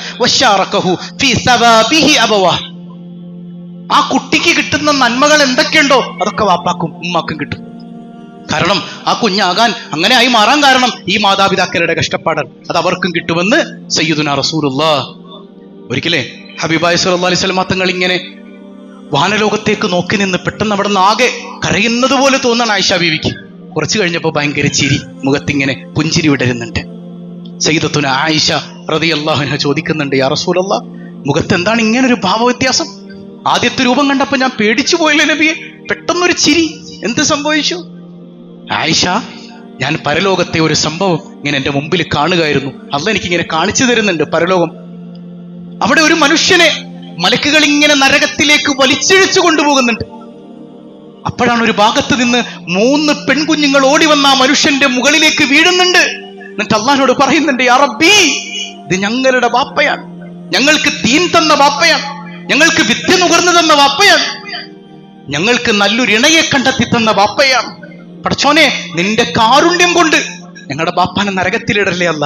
ആ കുട്ടിക്ക് കിട്ടുന്ന നന്മകൾ എന്തൊക്കെയുണ്ടോ അതൊക്കെ വാപ്പാക്കും ഉമ്മാക്കും കിട്ടും. കാരണം ആ കുഞ്ഞാകാൻ അങ്ങനെ ആയി മാറാൻ കാരണം ഈ മാതാപിതാക്കളുടെ കഷ്ടപ്പാടാണ് അത് അവർക്കും കിട്ടുമെന്ന് സയ്യിദുന റസൂലുള്ള ഒരിക്കലേ ഹബീബായ് സുല്ലാ അലൈഹി മാത്തങ്ങൾ തങ്ങൾ ഇങ്ങനെ വാനലോകത്തേക്ക് നോക്കി നിന്ന് പെട്ടെന്ന് അവിടെ നിന്ന് ആകെ കരയുന്നത് പോലെ തോന്നാണ് ആയിഷ ബീവിക്ക്. കുറച്ചു കഴിഞ്ഞപ്പോൾ ഭയങ്കര ചിരി മുഖത്തിങ്ങനെ പുഞ്ചിരി വിടരുന്നുണ്ട്. സയ്യിദത്തുന ആയിഷ റതി അള്ളാഹുന ചോദിക്കുന്നുണ്ട് യാ റസൂലല്ലാ മുഖത്ത് എന്താണ് ഇങ്ങനെ ഒരു ഭാവവ്യത്യാസം? ആദ്യത്തെ രൂപം കണ്ടപ്പോൾ ഞാൻ പേടിച്ചു പോയല്ലേ നബിയെ? പെട്ടെന്നൊരു ചിരി. എന്ത് സംഭവിച്ചു? ആയിഷ ഞാൻ പരലോകത്തെ ഒരു സംഭവം ഇങ്ങനെ എന്റെ മുമ്പിൽ കാണുകയായിരുന്നു. അല്ല എനിക്ക് ഇങ്ങനെ കാണിച്ചു തരുന്നുണ്ട് പരലോകം. അവിടെ ഒരു മനുഷ്യനെ മലക്കുകൾ ഇങ്ങനെ നരകത്തിലേക്ക് വലിച്ചിഴച്ചു കൊണ്ടുപോകുന്നുണ്ട്. അപ്പോഴാണ് ഒരു ഭാഗത്ത് നിന്ന് മൂന്ന് പെൺകുഞ്ഞുങ്ങൾ ഓടി വന്ന ആ മനുഷ്യന്റെ മുകളിലേക്ക് വീഴുന്നുണ്ട്. എന്നിട്ട് അള്ളഹാനോട് പറയുന്നുണ്ട് "യാ റബ്ബീ ഇത് ഞങ്ങളുടെ ബാപ്പയാണ് ഞങ്ങൾക്ക് തീൻ തന്ന ബാപ്പയാണ് ഞങ്ങൾക്ക് വിദ്യ നുകർന്നു തന്ന ബാപ്പയാണ് ഞങ്ങൾക്ക് നല്ലൊരു ഇണയെ കണ്ടെത്തി തന്ന ബാപ്പയാണ് പടച്ചോനെ നിന്റെ കാരുണ്യം കൊണ്ട് ഞങ്ങളുടെ ബാപ്പാനെ നരകത്തിലിടല്ലേ അല്ല?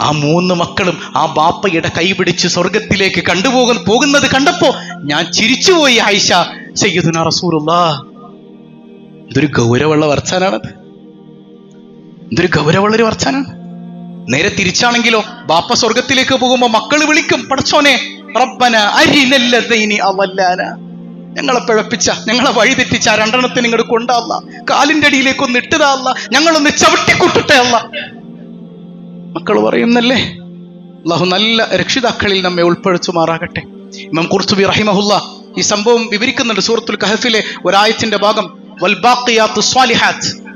ആ മൂന്ന് മക്കളും ആ ബാപ്പയുടെ കൈ പിടിച്ച് സ്വർഗത്തിലേക്ക് കണ്ടുപോക പോകുന്നത് കണ്ടപ്പോ ഞാൻ ചിരിച്ചുപോയി ആയിഷ. സയ്യദുന റസൂറുള്ള ഇതൊരു ഗൗരവമുള്ള വർച്ചാനാണത്. ഇതൊരു ഗൗരവമുള്ള ഒരു വർച്ചാനാണ്. നേരെ തിരിച്ചാണെങ്കിലോ ബാപ്പ സ്വർഗത്തിലേക്ക് പോകുമ്പോ മക്കൾ വിളിക്കും പടച്ചോനെ റബ്ബന അരിനല്ലതൈനി അവല്ലാന. ഞങ്ങളെ പിഴപ്പിച്ച ഞങ്ങളെ വഴിതെറ്റിച്ച രണ്ടെണ്ണത്തിന് ഇങ്ങോട്ട് കൊണ്ടാല്ല കാലിന്റെ അടിയിലേക്ക് ഒന്ന് ഇട്ടതാല്ല. ഞങ്ങളൊന്ന് ചവിട്ടിക്കൂട്ടട്ടെ അല്ല. മക്കൾ പറയുന്നല്ലേ? അള്ളാഹു നല്ല രക്ഷിതാക്കളിൽ നമ്മെ ഉൾപ്പെടുത്തുമാറാകട്ടെ ഇമാം കുർത്തുബി റഹിമഹുല്ല ഈ സംഭവം വിവരിക്കുന്നുണ്ട് സൂറത്തുൽ കഹഫിലെ ഒരായത്തിന്റെ ഭാഗം. വൽബാഖിയാത്തു സ്വാലിഹാത്ത്.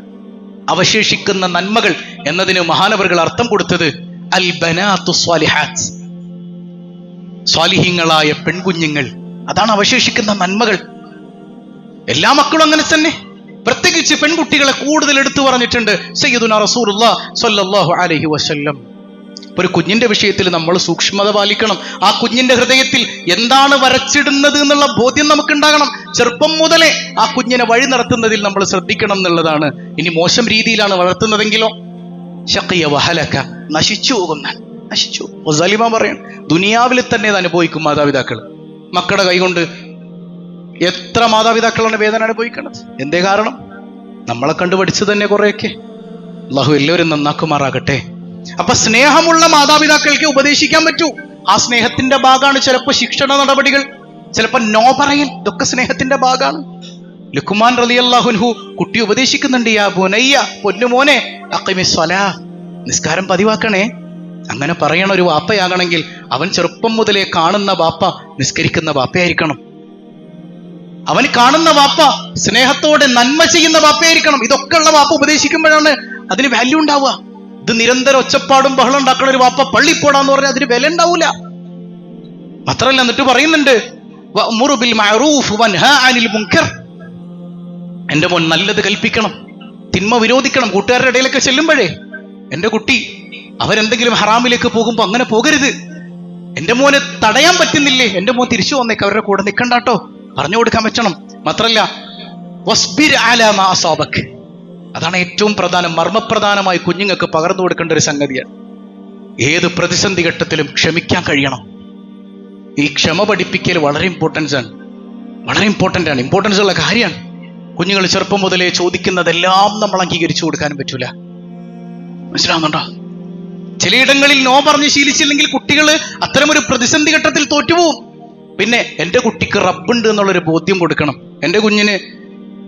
അവശേഷിക്കുന്ന നന്മകൾ എന്നതിന് മഹാനവറുകൾ അർത്ഥം കൊടുത്തത് അൽ ബനാത്തു സ്വാലിഹാത്ത്. സ്വാലിഹീങ്ങളായ പെൺകുഞ്ഞുങ്ങൾ അതാണ് അവശേഷിക്കുന്ന നന്മകൾ. എല്ലാ മക്കളും അങ്ങനെ തന്നെ. പ്രത്യേകിച്ച് പെൺകുട്ടികളെ കൂടുതൽ എടുത്തു പറഞ്ഞിട്ടുണ്ട് സയ്യിദുന റസൂലുള്ള സ്വല്ലല്ലാഹു അലൈഹി വസല്ലം. ഒരു കുഞ്ഞിന്റെ വിഷയത്തിൽ നമ്മൾ സൂക്ഷ്മത പാലിക്കണം. ആ കുഞ്ഞിന്റെ ഹൃദയത്തിൽ എന്താണ് വരച്ചിടുന്നത് എന്നുള്ള ബോധ്യം നമുക്ക് ഉണ്ടാകണം ചെറുപ്പം മുതലേ ആ കുഞ്ഞിനെ വഴി നടത്തുന്നതിൽ നമ്മൾ ശ്രദ്ധിക്കണം എന്നുള്ളതാണ്. ഇനി മോശം രീതിയിലാണ് വളർത്തുന്നതെങ്കിലോ? ഷക്കിയ വഹലക്ക നശിച്ചു പോകുന്ന നശിച്ചു സലിമ പറയണം ദുനിയാവിൽ തന്നെ ഇത് അനുഭവിക്കും മാതാപിതാക്കൾ മക്കളുടെ കൈകൊണ്ട് എത്ര മാതാപിതാക്കളാണ് വേദന അനുഭവിക്കുന്നത് എന്തേ കാരണം? നമ്മളെ കണ്ടു പഠിച്ചു തന്നെ കുറെയൊക്കെ. അള്ളാഹു എല്ലാവരും നന്നാക്കുമാറാകട്ടെ. അപ്പൊ സ്നേഹമുള്ള മാതാപിതാക്കൾക്ക് ഉപദേശിക്കാൻ പറ്റൂ. ആ സ്നേഹത്തിന്റെ ഭാഗമാണ് ചിലപ്പോൾ ശിക്ഷണ നടപടികൾ ചിലപ്പോൾ നോ പറയൽ. ഇതൊക്കെ സ്നേഹത്തിന്റെ ഭാഗമാണ്. ലുക്കുമാൻ റലി അള്ളാഹുൻഹു കുട്ടി ഉപദേശിക്കുന്നുണ്ട് യാ ബുനയ്യ പൊന്നുമോനെ അക്കിമി സ്വലാ. നിസ്കാരം പതിവാക്കണേ. അങ്ങനെ പറയണ ഒരു വാപ്പയാകണമെങ്കിൽ അവൻ ചെറുപ്പം മുതലേ കാണുന്ന വാപ്പ നിസ്കരിക്കുന്ന വാപ്പയായിരിക്കണം. അവൻ കാണുന്ന വാപ്പ സ്നേഹത്തോടെ നന്മ ചെയ്യുന്ന വാപ്പയായിരിക്കണം. ഇതൊക്കെ ഉള്ള വാപ്പ ഉപദേശിക്കുമ്പോഴാണ് അതിന് വാല്യൂ ഉണ്ടാവുക. ഇത് നിരന്തരം ഒച്ചപ്പാടും ബഹളം ഉണ്ടാക്കുന്ന ഒരു വാപ്പ പള്ളി പോടാന്ന് പറഞ്ഞാൽ അതിന് വില ഉണ്ടാവൂല. മാത്രല്ല എന്നിട്ട് പറയുന്നുണ്ട് എന്റെ മോൻ നല്ലത് കൽപ്പിക്കണം തിന്മ വിരോധിക്കണം. കൂട്ടുകാരുടെ ഇടയിലൊക്കെ ചെല്ലുമ്പോഴേ എന്റെ കുട്ടി അവരെന്തെങ്കിലും ഹറാമിലേക്ക് പോകുമ്പോ അങ്ങനെ പോകരുത്. എന്റെ മോനെ തടയാൻ പറ്റുന്നില്ലേ? എന്റെ മോൻ തിരിച്ചു വന്നേക്ക് അവരുടെ കൂടെ നിൽക്കണ്ടാട്ടോ പറഞ്ഞു കൊടുക്കാൻ പറ്റണം. മാത്രല്ല വസ്ബിർ അതാണ് ഏറ്റവും പ്രധാനം മർമ്മപ്രധാനമായി കുഞ്ഞുങ്ങൾക്ക് പകർന്നു കൊടുക്കേണ്ട ഒരു സംഗതിയാണ്. ഏത് പ്രതിസന്ധി ഘട്ടത്തിലും ക്ഷമിക്കാൻ കഴിയണം. ഈ ക്ഷമ പഠിപ്പിക്കൽ വളരെ ഇമ്പോർട്ടൻസ് ആണ്. വളരെ ഇമ്പോർട്ടന്റ് ആണ്. ഇമ്പോർട്ടൻസ് ഉള്ള കാര്യമാണ്. കുഞ്ഞുങ്ങൾ ചെറുപ്പം മുതലേ ചോദിക്കുന്നതെല്ലാം നമ്മൾ അംഗീകരിച്ചു കൊടുക്കാനും പറ്റൂല. മനസ്സിലാവുന്നുണ്ടോ? ചിലയിടങ്ങളിൽ നോ പറഞ്ഞ് ശീലിച്ചില്ലെങ്കിൽ കുട്ടികൾ അത്തരമൊരു പ്രതിസന്ധി ഘട്ടത്തിൽ തോറ്റുപോകും പിന്നെ എന്റെ കുട്ടിക്ക് റബ്ബുണ്ട് എന്നുള്ളൊരു ബോധ്യം കൊടുക്കണം. എന്റെ കുഞ്ഞിന്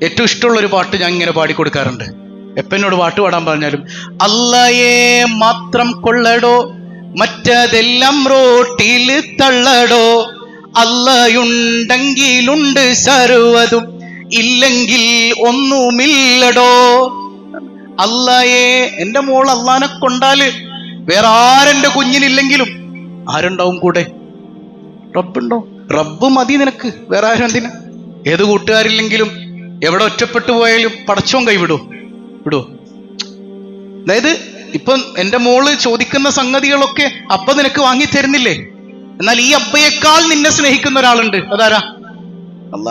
ഏറ്റവും ഇഷ്ടമുള്ള ഒരു പാട്ട് ഞാൻ ഇങ്ങനെ പാടിക്കൊടുക്കാറുണ്ട്. എപ്പ എന്നോട് പാട്ട് പാടാൻ പറഞ്ഞാലും അല്ലയെ മാത്രം കൊള്ളടോ മറ്റതെല്ലാം റോട്ടിൽ തള്ളടോ. അല്ലയുണ്ടെങ്കിലുണ്ട് സർവതും ഇല്ലെങ്കിൽ ഒന്നുമില്ലടോ. അല്ലയെ എന്റെ മോൾ അള്ളാനെ കൊണ്ടാൽ വേറെ ആരെന്റെ കുഞ്ഞിനില്ലെങ്കിലും ആരുണ്ടാവും കൂടെ? റബ്ബുണ്ടോ? റബ്ബ് മതി നിനക്ക് വേറെ ആരും എന്തിനാ? ഏത് കൂട്ടുകാരില്ലെങ്കിലും എവിടെ ഒറ്റപ്പെട്ടു പോയാലും പടച്ചോൻ കൈവിടോ. വിടോ. അതായത് ഇപ്പം എന്റെ മോൾ ചോദിക്കുന്ന സംഗതികളൊക്കെ അപ്പ നിനക്ക് വാങ്ങി തരുന്നില്ലേ? എന്നാൽ ഈ അപ്പയേക്കാൾ നിന്നെ സ്നേഹിക്കുന്ന ഒരാളുണ്ട്. അതാരാ? അല്ല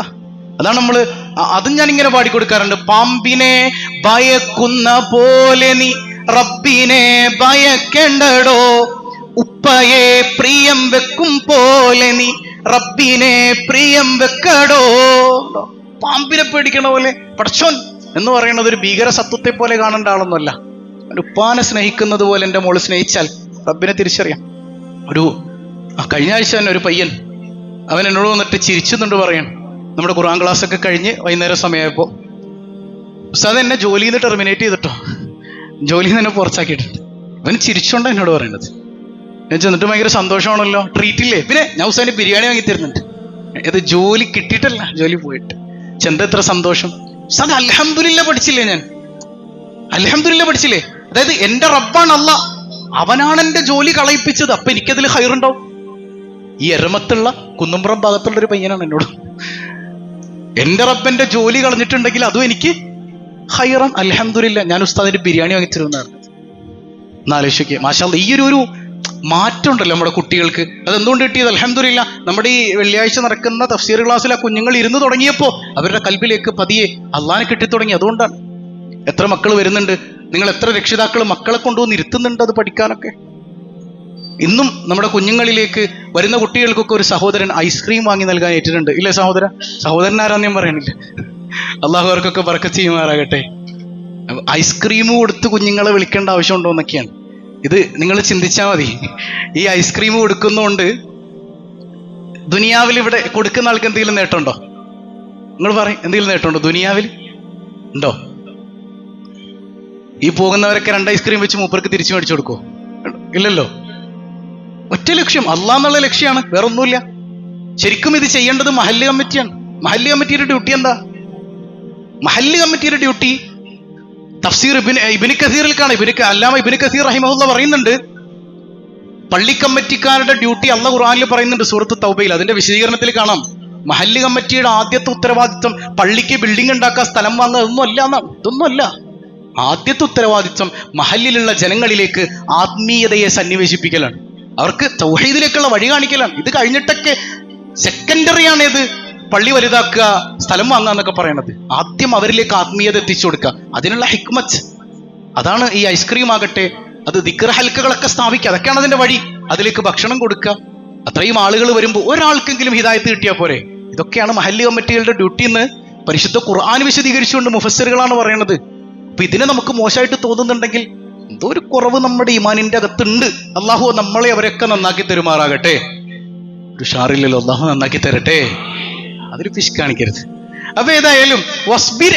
അതാണ് നമ്മൾ അ- അതും ഞാൻ ഇങ്ങനെ പാടിക്കൊടുക്കാറുണ്ട്. പാമ്പിനെ ഭയക്കുന്ന പോലെ നീ റബ്ബിനെ ഭയക്കേണ്ടടോ? ഉപ്പയെ പ്രിയം വെക്കും പോലെ നീ റബ്ബിനെ പ്രിയം വെക്കടോ? പാമ്പിനെ പേടിക്കണ പോലെ. പടച്ചോൻ എന്ന് പറയുന്നത് ഒരു ഭീകര സത്വത്തെ പോലെ കാണേണ്ട ആളൊന്നുമല്ല. ഒരു ഉപ്പാനെ സ്നേഹിക്കുന്നത് പോലെ എന്റെ മോൾ സ്നേഹിച്ചാൽ റബ്ബിനെ തിരിച്ചറിയാം. ഒരു കഴിഞ്ഞ ആഴ്ച തന്നെ ഒരു പയ്യൻ അവൻ എന്നോട് വന്നിട്ട് ചിരിച്ചുന്നുണ്ട് പറയാൻ നമ്മുടെ ഖുറാൻ ക്ലാസ് ഒക്കെ കഴിഞ്ഞ് വൈകുന്നേരം സമയമായപ്പോൾ ഉസ്താദ് എന്നെ ജോലിയിൽ നിന്ന് ടെർമിനേറ്റ് ചെയ്തിട്ടോ? ജോലിയിൽ നിന്ന് എന്നെ അവൻ ചിരിച്ചോണ്ടാ എന്നോട് പറയുന്നത് ഞാൻ ചെന്നിട്ട് ഭയങ്കര സന്തോഷമാണല്ലോ. ട്രീറ്റ് ഇല്ലേ? പിന്നെ ഞാൻ ഉസ്താദിന് ബിരിയാണി വാങ്ങി തരുന്നുണ്ട്. ഇത് ജോലി കിട്ടിയിട്ടല്ല ജോലി പോയിട്ട്. ചെന്ത എത്ര സന്തോഷം? സാർ അൽഹംദുലില്ല പഠിച്ചില്ലേ ഞാൻ? അൽഹംദുലില്ല പഠിച്ചില്ലേ? അതായത് എന്റെ റബ്ബാണ് അല്ല. അവനാണ് എന്റെ ജോലി കളയിപ്പിച്ചത്. അപ്പൊ എനിക്കതിൽ ഹൈറുണ്ടാവും. ഈ എരമത്തുള്ള കുന്നുംപുറം ഭാഗത്തുള്ള ഒരു പയ്യനാണ് എന്നോട്. എന്റെ റബ്ബന്റെ ജോലി കളഞ്ഞിട്ടുണ്ടെങ്കിൽ അതും എനിക്ക് ഹൈറൻ അലഹമില്ല ഞാൻ ഉസ്താദിന്റെ ബിരിയാണി വാങ്ങിച്ചിരുന്നതാണ് എന്നാലോചിക്കുക മാഷാല്ല ഈ ഒരു മാറ്റം ഉണ്ടല്ലോ നമ്മുടെ കുട്ടികൾക്ക്. അത് എന്തുകൊണ്ട് കിട്ടിയത്? അലഹമില്ല നമ്മുടെ ഈ വെള്ളിയാഴ്ച നടക്കുന്ന തഫ്സീർ ക്ലാസ്സിൽ ആ കുഞ്ഞുങ്ങൾ ഇരുന്ന് തുടങ്ങിയപ്പോൾ അവരുടെ കൽബിലേക്ക് പതിയെ അള്ളാനെ കിട്ടി തുടങ്ങി അതുകൊണ്ടാണ്. എത്ര മക്കൾ വരുന്നുണ്ട്? നിങ്ങൾ എത്ര രക്ഷിതാക്കൾ മക്കളെ കൊണ്ടുവന്ന് ഇരുത്തുന്നുണ്ട് അത് പഠിക്കാനൊക്കെ? ഇന്നും നമ്മുടെ കുഞ്ഞുങ്ങളിലേക്ക് വരുന്ന കുട്ടികൾക്കൊക്കെ ഒരു സഹോദരൻ ഐസ്ക്രീം വാങ്ങി നൽകാൻ ഏറ്റിട്ടുണ്ട്. ഇല്ലേ സഹോദര? സഹോദരൻ ആരാന്ന് ഞാൻ പറയണില്ല. അള്ളാഹു അവർക്കൊക്കെ വർക്ക് ചെയ്യുമാറാകട്ടെ. ഐസ്ക്രീം കൊടുത്ത് കുഞ്ഞുങ്ങളെ വിളിക്കേണ്ട ആവശ്യമുണ്ടോ എന്നൊക്കെയാണ്. ഇത് നിങ്ങൾ ചിന്തിച്ചാൽ മതി. ഈ ഐസ്ക്രീം കൊടുക്കുന്നതുകൊണ്ട് ദുനിയാവിൽ ഇവിടെ കൊടുക്കുന്ന ആൾക്ക് എന്തെങ്കിലും നേട്ടമുണ്ടോ? നിങ്ങൾ പറയും എന്തെങ്കിലും നേട്ടമുണ്ടോ ദുനിയാവിൽ? ഉണ്ടോ? ഈ പോകുന്നവരൊക്കെ രണ്ട് ഐസ്ക്രീം വെച്ച് മൂപ്പർക്ക് തിരിച്ചു മേടിച്ചു കൊടുക്കോ ഇല്ലല്ലോ. ഒറ്റ ലക്ഷ്യം. അള്ളാന്നുള്ള ലക്ഷ്യമാണ് വേറൊന്നുമില്ല. ശരിക്കും ഇത് ചെയ്യേണ്ടത് മഹല്ല് കമ്മിറ്റിയാണ്. മഹല്ല് കമ്മിറ്റിയുടെ ഡ്യൂട്ടി എന്താ? മഹല്ല് കമ്മിറ്റിയുടെ ഡ്യൂട്ടി തഫ്സീർ ഇബിന് കസീറിൽ കാണാം. ഇബിന് അല്ലാമ ഇബിന് കസീർ റഹിമഹുല്ല പറയുന്നുണ്ട്. പള്ളി കമ്മിറ്റിക്കാരുടെ ഡ്യൂട്ടി അള്ള ഖുർആനിൽ പറയുന്നുണ്ട് സുഹൃത്ത് തൗബയിൽ. അതിന്റെ വിശദീകരണത്തിൽ കാണാം. മഹല്ല് കമ്മിറ്റിയുടെ ആദ്യത്തെ ഉത്തരവാദിത്വം പള്ളിക്ക് ബിൽഡിംഗ് ഉണ്ടാക്കാൻ സ്ഥലം വാങ്ങുക ഇതൊന്നും അല്ല എന്നാണ്. ഇതൊന്നും അല്ല. ആദ്യത്തെ ഉത്തരവാദിത്വം മഹല്ലിലുള്ള ജനങ്ങളിലേക്ക് ആത്മീയതയെ സന്നിവേശിപ്പിക്കലാണ്. അവർക്ക് തൗഹീദിലേക്കുള്ള വഴി കാണിക്കലാണ്. ഇത് കഴിഞ്ഞിട്ടൊക്കെ സെക്കൻഡറി ആണ് ഇത് പള്ളി വലുതാക്കുക സ്ഥലം വാങ്ങുക എന്നൊക്കെ പറയണത്. ആദ്യം അവരിലേക്ക് ആത്മീയത എത്തിച്ചു കൊടുക്കുക. അതിനുള്ള ഹിക്മത്ത്. അതാണ് ഈ ഐസ്ക്രീം ആകട്ടെ അത് ദിക്ർ ഹൽക്കകളൊക്കെ സ്ഥാപിക്കുക. അതൊക്കെയാണ് അതിന്റെ വഴി. അതിലേക്ക് ഭക്ഷണം കൊടുക്കുക. അത്രയും ആളുകൾ വരുമ്പോൾ ഒരാൾക്കെങ്കിലും ഹിദായത്ത് കിട്ടിയാൽ പോരെ. ഇതൊക്കെയാണ് മഹല്ല് കമ്മിറ്റികളുടെ ഡ്യൂട്ടി എന്ന് പരിശുദ്ധ ഖുർആൻ വിശദീകരിച്ചുകൊണ്ട് മുഫസ്സറുകളാണ് പറയണത്. അപ്പൊ ഇതിനെ നമുക്ക് മോശമായിട്ട് തോന്നുന്നുണ്ടെങ്കിൽ എന്തോ ഒരു കുറവ് നമ്മുടെ ഇമാനിന്റെ അകത്തുണ്ട്. അള്ളാഹു നമ്മളെ അവരൊക്കെ നന്നാക്കി തരുമാറാകട്ടെ. ഒരു ഷാറില്ലല്ലോ അള്ളാഹു നന്നാക്കി തരട്ടെ. അതൊരു ഫിഷ് കാണിക്കരുത്. അപ്പൊ ഏതായാലും വസ്ബിർ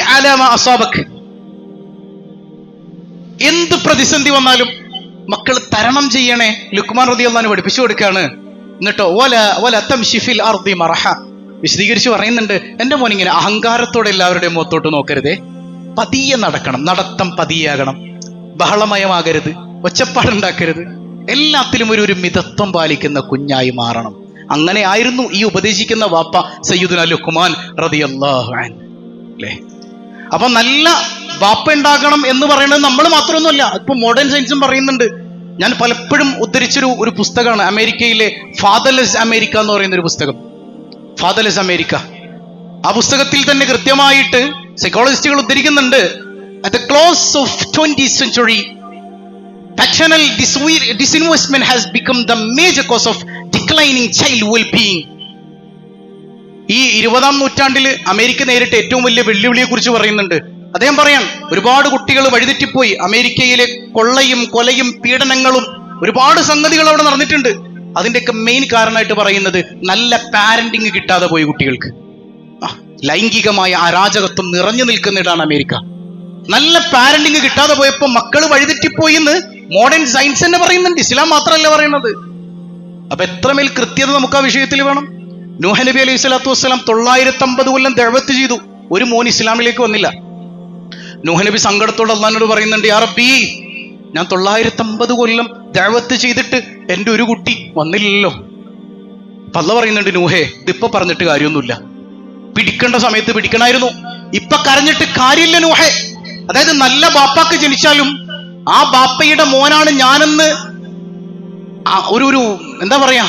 അസാബക്. എന്ത് പ്രതിസന്ധി വന്നാലും മക്കൾ തരണം ചെയ്യണേ. ലുക്മാൻ റതി അള്ളഹാന് പഠിപ്പിച്ചു കൊടുക്കാണ്. എന്നിട്ടോ ഓല ഓല തംഷിഫിൽ അർദി മറഹ. വിശദീകരിച്ച് പറയുന്നുണ്ട് എന്റെ മോൻ ഇങ്ങനെ അഹങ്കാരത്തോടെ എല്ലാവരുടെയും മുഖത്തോട്ട് നോക്കരുതേ. പതിയെ നടക്കണം. നടത്തം പതിയാകണം. ബഹളമയമാകരുത്. ഒച്ചപ്പാടുണ്ടാക്കരുത്. എല്ലാത്തിലും ഒരു ഒരു മിതത്വം പാലിക്കുന്ന കുഞ്ഞായി മാറണം. അങ്ങനെ ആയിരുന്നു ഈ ഉപദേശിക്കുന്ന വാപ്പ സയ്യിദുന ലുഖ്മാൻ റതി അല്ലേ? അപ്പൊ നല്ല വാപ്പ ഉണ്ടാകണം എന്ന് പറയുന്നത് നമ്മൾ മാത്രമൊന്നുമല്ല ഇപ്പൊ മോഡേൺ സയൻസും പറയുന്നുണ്ട്. ഞാൻ പലപ്പോഴും ഉദ്ധരിച്ചൊരു ഒരു പുസ്തകമാണ് അമേരിക്കയിലെ ഫാദർലെസ് അമേരിക്ക എന്ന് പറയുന്ന ഒരു പുസ്തകം. ഫാദർലെസ് അമേരിക്ക ആ പുസ്തകത്തിൽ തന്നെ കൃത്യമായിട്ട് സൈക്കോളജിസ്റ്റുകൾ ഉദ്ധരിക്കുന്നുണ്ട്. At the close of twenty century Paternal disinvestment has has become the major cause of child well-being. ഈ ഇരുപതാം നൂറ്റാണ്ടിൽ അമേരിക്ക നേരിട്ട് ഏറ്റവും വലിയ വെല്ലുവിളിയെ കുറിച്ച് പറയുന്നുണ്ട്. അദ്ദേഹം പറയാം ഒരുപാട് കുട്ടികൾ വഴിതെറ്റിപ്പോയി. അമേരിക്കയിലെ കൊള്ളയും കൊലയും പീഡനങ്ങളും ഒരുപാട് സംഗതികൾ അവിടെ നടന്നിട്ടുണ്ട്. അതിന്റെയൊക്കെ മെയിൻ കാരണമായിട്ട് പറയുന്നത് നല്ല പാരന്റിങ് കിട്ടാതെ പോയി കുട്ടികൾക്ക്. ലൈംഗികമായ അരാജകത്വം നിറഞ്ഞു നിൽക്കുന്നിടാണ് അമേരിക്ക. നല്ല പാരന്റിങ് കിട്ടാതെ പോയപ്പോൾ മക്കൾ വഴിതെറ്റിപ്പോയി എന്ന് മോഡേൺ സയൻസ് തന്നെ പറയുന്നുണ്ട്. ഇസ്ലാം മാത്രമല്ല പറയുന്നത്. അപ്പൊ എത്രമേൽ കൃത്യത നമുക്ക് ആ വിഷയത്തിൽ വേണം? നൂഹ നബി അലൈഹി സ്വലാത്തു വസ്സലാം തൊള്ളായിരത്തി അമ്പത് കൊല്ലം ദഴവത്ത് ചെയ്തു. ഒരു മോൻ ഇസ്ലാമിലേക്ക് വന്നില്ല. നൂഹ നബി സങ്കടത്തോട് അള്ളഹാനോട് പറയുന്നുണ്ട് യാ റബ്ബി ഞാൻ തൊള്ളായിരത്തി അമ്പത് കൊല്ലം ദഴവത്ത് ചെയ്തിട്ട് എന്റെ ഒരു കുട്ടി വന്നില്ലല്ലോ. പല്ല പറയുന്നുണ്ട് നൂഹേ ഇതിപ്പോ പറഞ്ഞിട്ട് കാര്യമൊന്നുമില്ല. പിടിക്കേണ്ട സമയത്ത് പിടിക്കണമായിരുന്നു ഇപ്പൊ കരഞ്ഞിട്ട് കാര്യമില്ല നൂഹേ. അതായത് നല്ല ബാപ്പാക്ക് ജനിച്ചാലും ആ ബാപ്പയുടെ മോനാണ് ഞാനെന്ന് ഒരു ഒരു എന്താ പറയാ?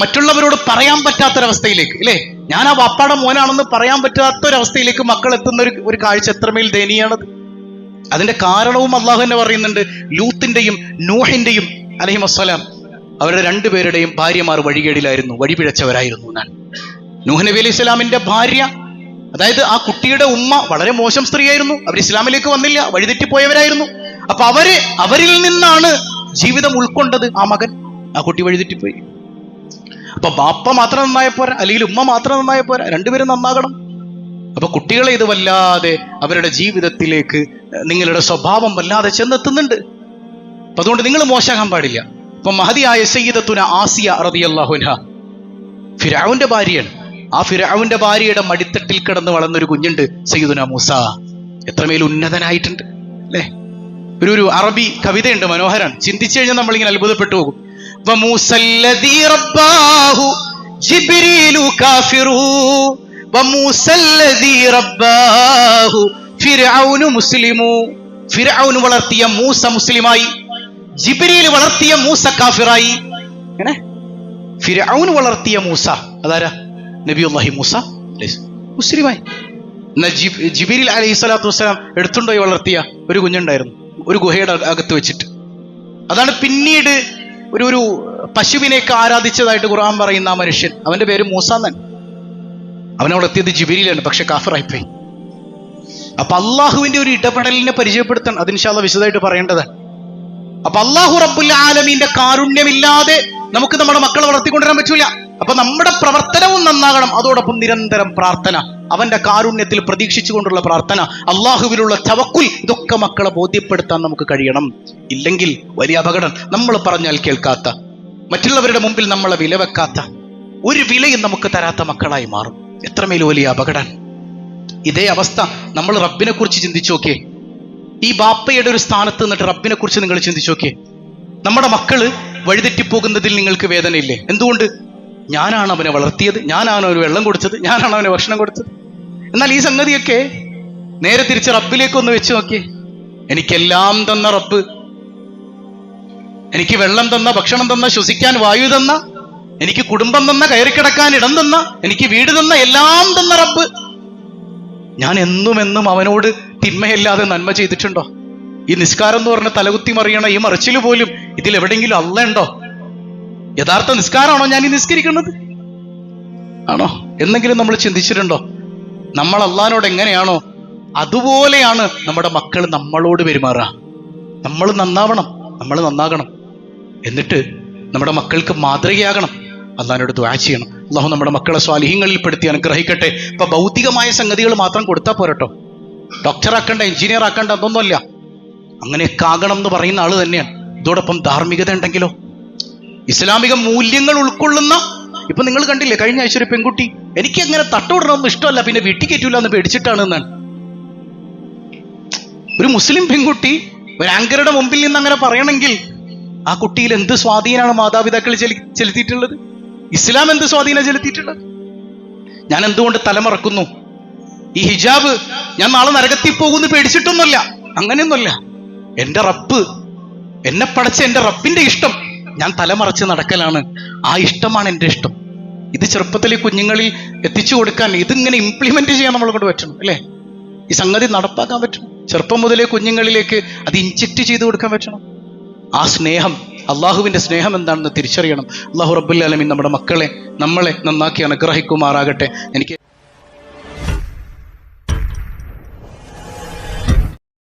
മറ്റുള്ളവരോട് പറയാൻ പറ്റാത്തൊരവസ്ഥയിലേക്ക് അല്ലേ ഞാൻ ആ വാപ്പാടെ മോനാണെന്ന് പറയാൻ പറ്റാത്തൊരവസ്ഥയിലേക്ക് മക്കൾ എത്തുന്ന ഒരു ഒരു കാഴ്ച എത്രമേൽ ദയനീയാണത്. അതിന്റെ കാരണവും അള്ളാഹു തന്നെ പറയുന്നുണ്ട് ലൂത്തിന്റെയും നൂഹിന്റെയും അലഹി വസ്സലാം അവരുടെ രണ്ടുപേരുടെയും ഭാര്യമാർ വഴികേടിലായിരുന്നു വഴിപിഴച്ചവരായിരുന്നു എന്നാണ് നൂഹ് നബി അലൈഹി ഇസ്ലാമിന്റെ ഭാര്യ അതായത് ആ കുട്ടിയുടെ ഉമ്മ വളരെ മോശം സ്ത്രീയായിരുന്നു അവർ ഇസ്ലാമിലേക്ക് വന്നില്ല വഴിതെറ്റിപ്പോയവരായിരുന്നു. അപ്പൊ അവർ അവരിൽ നിന്നാണ് ജീവിതം ഉൾക്കൊണ്ടത് ആ മകൻ. ആ കുട്ടി വഴിതെറ്റിപ്പോയി. അപ്പൊ ബാപ്പ മാത്രം നന്നായ പോരാ അല്ലെങ്കിൽ ഉമ്മ മാത്രം നന്നായ പോരാ രണ്ടുപേരും നന്നാകണം. അപ്പൊ കുട്ടികളെ ഇത് വല്ലാതെ അവരുടെ ജീവിതത്തിലേക്ക് നിങ്ങളുടെ സ്വഭാവം വല്ലാതെ ചെന്നെത്തുന്നുണ്ട്. അപ്പൊ അതുകൊണ്ട് നിങ്ങൾ മോശമാകാൻ പാടില്ല. ഇപ്പൊ മഹതിയായ സയ്യിദത്തുന ആസിയ റളിയല്ലാഹുൻഹ ഫിരാവുന്റെ ഭാര്യയാണ്. ആ ഫിരാവുന്റെ ഭാര്യയുടെ മടിത്തട്ടിൽ കിടന്ന് വളർന്നൊരു കുഞ്ഞുണ്ട് സയ്യിദുന മൂസ. എത്രമേൽ ഉന്നതനായിട്ടുണ്ട് അല്ലേ? ഒരു ഒരു അറബി കവിതയുണ്ട് മനോഹരാണ് ചിന്തിച്ചു കഴിഞ്ഞാൽ നമ്മളിങ്ങനെ അത്ഭുതപ്പെട്ടു പോകും. മുസ്ലിമു. ഫിറൌന് വളർത്തിയ മൂസ മുസ്ലിമായി ജിബിരിയിൽ വളർത്തിയ മൂസ കാഫിറായി. അങ്ങനെ ഫിറൌന് വളർത്തിയ മൂസ. അതാരാ? നബിയുല്ലാഹി മൂസ മുസ്ലിമായി. ജിബിരിൽ അലൈഹി സ്വലാത്തു വസ്സലാം എടുത്തുണ്ടോയി വളർത്തിയ? ഒരു കുഞ്ഞുണ്ടായിരുന്നു. ഒരു ഗുഹയുടെ അകത്ത് വെച്ചിട്ട്. അതാണ് പിന്നീട് ഒരു ഒരു പശുവിനെയൊക്കെ ആരാധിച്ചതായിട്ട് ഖുർആൻ പറയുന്ന ആ മനുഷ്യൻ. അവന്റെ പേര് മൂസാന്നൻ അവനവിടെ എത്തിയത് ജിബിരിയിലാണ് പക്ഷെ കാഫറായിപ്പോയി. അപ്പൊ അള്ളാഹുവിന്റെ ഒരു ഇടപെടലിനെ പരിചയപ്പെടുത്താൻ അതിനുശാല വിശദമായിട്ട് പറയേണ്ടതാണ്. അപ്പൊ അള്ളാഹു റബ്ബുൽ ആലമീന്റെ കാരുണ്യമില്ലാതെ നമുക്ക് നമ്മുടെ മക്കളെ വളർത്തിക്കൊണ്ടുവരാൻ പറ്റൂല. അപ്പൊ നമ്മുടെ പ്രവർത്തനവും നന്നാകണം. അതോടൊപ്പം നിരന്തരം പ്രാർത്ഥന. അവന്റെ കാരുണ്യത്തിൽ പ്രതീക്ഷിച്ചുകൊണ്ടുള്ള പ്രാർത്ഥന അള്ളാഹുവിലുള്ള ചവക്കുൽ ഇതൊക്കെ മക്കളെ ബോധ്യപ്പെടുത്താൻ നമുക്ക് കഴിയണം. ഇല്ലെങ്കിൽ വലിയ അപകടം. നമ്മൾ പറഞ്ഞാൽ കേൾക്കാത്ത മറ്റുള്ളവരുടെ മുമ്പിൽ നമ്മളെ വില വെക്കാത്ത ഒരു വിലയും നമുക്ക് തരാത്ത മക്കളായി മാറും. എത്രമേൽ വലിയ അപകടം. ഇതേ അവസ്ഥ നമ്മൾ റബ്ബിനെ കുറിച്ച് ചിന്തിച്ചു നോക്കിയേ. ഈ ബാപ്പയുടെ ഒരു സ്ഥാനത്ത് നിന്നിട്ട് റബ്ബിനെ കുറിച്ച് നിങ്ങൾ ചിന്തിച്ചു നോക്കിയേ. നമ്മുടെ മക്കൾ വഴിതെറ്റിപ്പോകുന്നതിൽ നിങ്ങൾക്ക് വേദനയില്ലേ? എന്തുകൊണ്ട്? ഞാനാണ് അവനെ വളർത്തിയത് ഞാനാണ് അവന് വെള്ളം കൊടുത്തത് ഞാനാണ് അവന് ഭക്ഷണം കൊടുത്തത്. എന്നാൽ ഈ സംഗതിയൊക്കെ നേരെ തിരിച്ച് റബ്ബിലേക്ക് ഒന്ന് വെച്ച് നോക്കി. എനിക്കെല്ലാം തന്ന റബ്ബ്. എനിക്ക് വെള്ളം തന്ന ഭക്ഷണം തന്ന ശ്വസിക്കാൻ വായു തന്ന എനിക്ക് കുടുംബം തന്ന കയറിക്കിടക്കാൻ ഇടം തന്ന എനിക്ക് വീട് തന്ന എല്ലാം തന്ന റബ്ബ്. ഞാൻ എന്നും എന്നും അവനോട് തിന്മയല്ലാതെ നന്മ ചെയ്തിട്ടുണ്ടോ? ഈ നിസ്കാരം എന്ന് പറഞ്ഞ തലകുത്തി മറിയണ ഈ മറിച്ചിൽ പോലും ഇതിൽ എവിടെയെങ്കിലും അല്ല ഉണ്ടോ? യഥാർത്ഥ നിസ്കാരമാണോ ഞാൻ ഈ നിസ്കരിക്കുന്നത്? ആണോ? എന്നെങ്കിലും നമ്മൾ ചിന്തിച്ചിട്ടുണ്ടോ? നമ്മൾ അള്ളഹാനോട് എങ്ങനെയാണോ അതുപോലെയാണ് നമ്മുടെ മക്കൾ നമ്മളോട് പെരുമാറുക. നമ്മൾ നന്നാവണം നമ്മൾ നന്നാകണം. എന്നിട്ട് നമ്മുടെ മക്കൾക്ക് മാതൃകയാകണം. അള്ളഹാനോട് ദ്വാ ചെയ്യണം. അള്ളാഹു നമ്മുടെ മക്കളെ സ്വാലിഹ്യങ്ങളിൽ പെടുത്തി അനുഗ്രഹിക്കട്ടെ. ഇപ്പൊ ഭൗതികമായ സംഗതികൾ മാത്രം കൊടുത്താൽ പോരട്ടോ. ഡോക്ടർ ആക്കണ്ട എഞ്ചിനീയർ ആക്കണ്ട അതൊന്നുമല്ല. അങ്ങനെയൊക്കെ ആകണം എന്ന് പറയുന്ന ആൾ തന്നെയാണ്. ഇതോടൊപ്പം ധാർമ്മികത ഉണ്ടെങ്കിലോ? ഇസ്ലാമിക മൂല്യങ്ങൾ ഉൾക്കൊള്ളുന്ന ഇപ്പൊ നിങ്ങൾ കണ്ടില്ലേ കഴിഞ്ഞ ആഴ്ച ഒരു പെൺകുട്ടി എനിക്ക് അങ്ങനെ തട്ടോടണമെന്ന് ഇഷ്ടമല്ല പിന്നെ വീട്ടിൽ കയറ്റൂല എന്ന് പേടിച്ചിട്ടാണ് എന്നാണ് ഒരു മുസ്ലിം പെൺകുട്ടി ഒരു ആങ്കറുടെ മുമ്പിൽ നിന്ന് അങ്ങനെ പറയണമെങ്കിൽ ആ കുട്ടിയിൽ എന്ത് സ്വാധീനമാണ് മാതാപിതാക്കൾ ചെലി ചെലുത്തിയിട്ടുള്ളത്? ഇസ്ലാം എന്ത് സ്വാധീനം ചെലുത്തിയിട്ടുള്ളത്? ഞാൻ എന്തുകൊണ്ട് തലമറക്കുന്നു? ഈ ഹിജാബ് ഞാൻ നാളെ നരകത്തിൽ പോകുന്നു പേടിച്ചിട്ടൊന്നുമല്ല. അങ്ങനെയൊന്നുമല്ല. എന്റെ റബ്ബ് എന്നെ പടച്ച എന്റെ റബ്ബിന്റെ ഇഷ്ടം. ഞാൻ തലമറച്ച് നടക്കലാണ്. ആ ഇഷ്ടമാണ് എന്റെ ഇഷ്ടം. ഇത് ചെറുപ്പത്തിലെ കുഞ്ഞുങ്ങളിൽ എത്തിച്ചു കൊടുക്കാൻ ഇതിങ്ങനെ ഇംപ്ലിമെന്റ് ചെയ്യാൻ നമ്മളെ കൊണ്ട് പറ്റണം അല്ലേ? ഈ സംഗതി നടപ്പാക്കാൻ പറ്റണം ചെറുപ്പം മുതലേ കുഞ്ഞുങ്ങളിലേക്ക് അത് ഇൻജക്ട് ചെയ്ത് കൊടുക്കാൻ പറ്റണം. ആ സ്നേഹം അള്ളാഹുവിന്റെ സ്നേഹം എന്താണെന്ന് തിരിച്ചറിയണം. അള്ളാഹു റബ്ബുല്ലാലമീൻ നമ്മുടെ മക്കളെ നമ്മളെ നന്നാക്കി അനുഗ്രഹിക്കുമാറാകട്ടെ. എനിക്ക്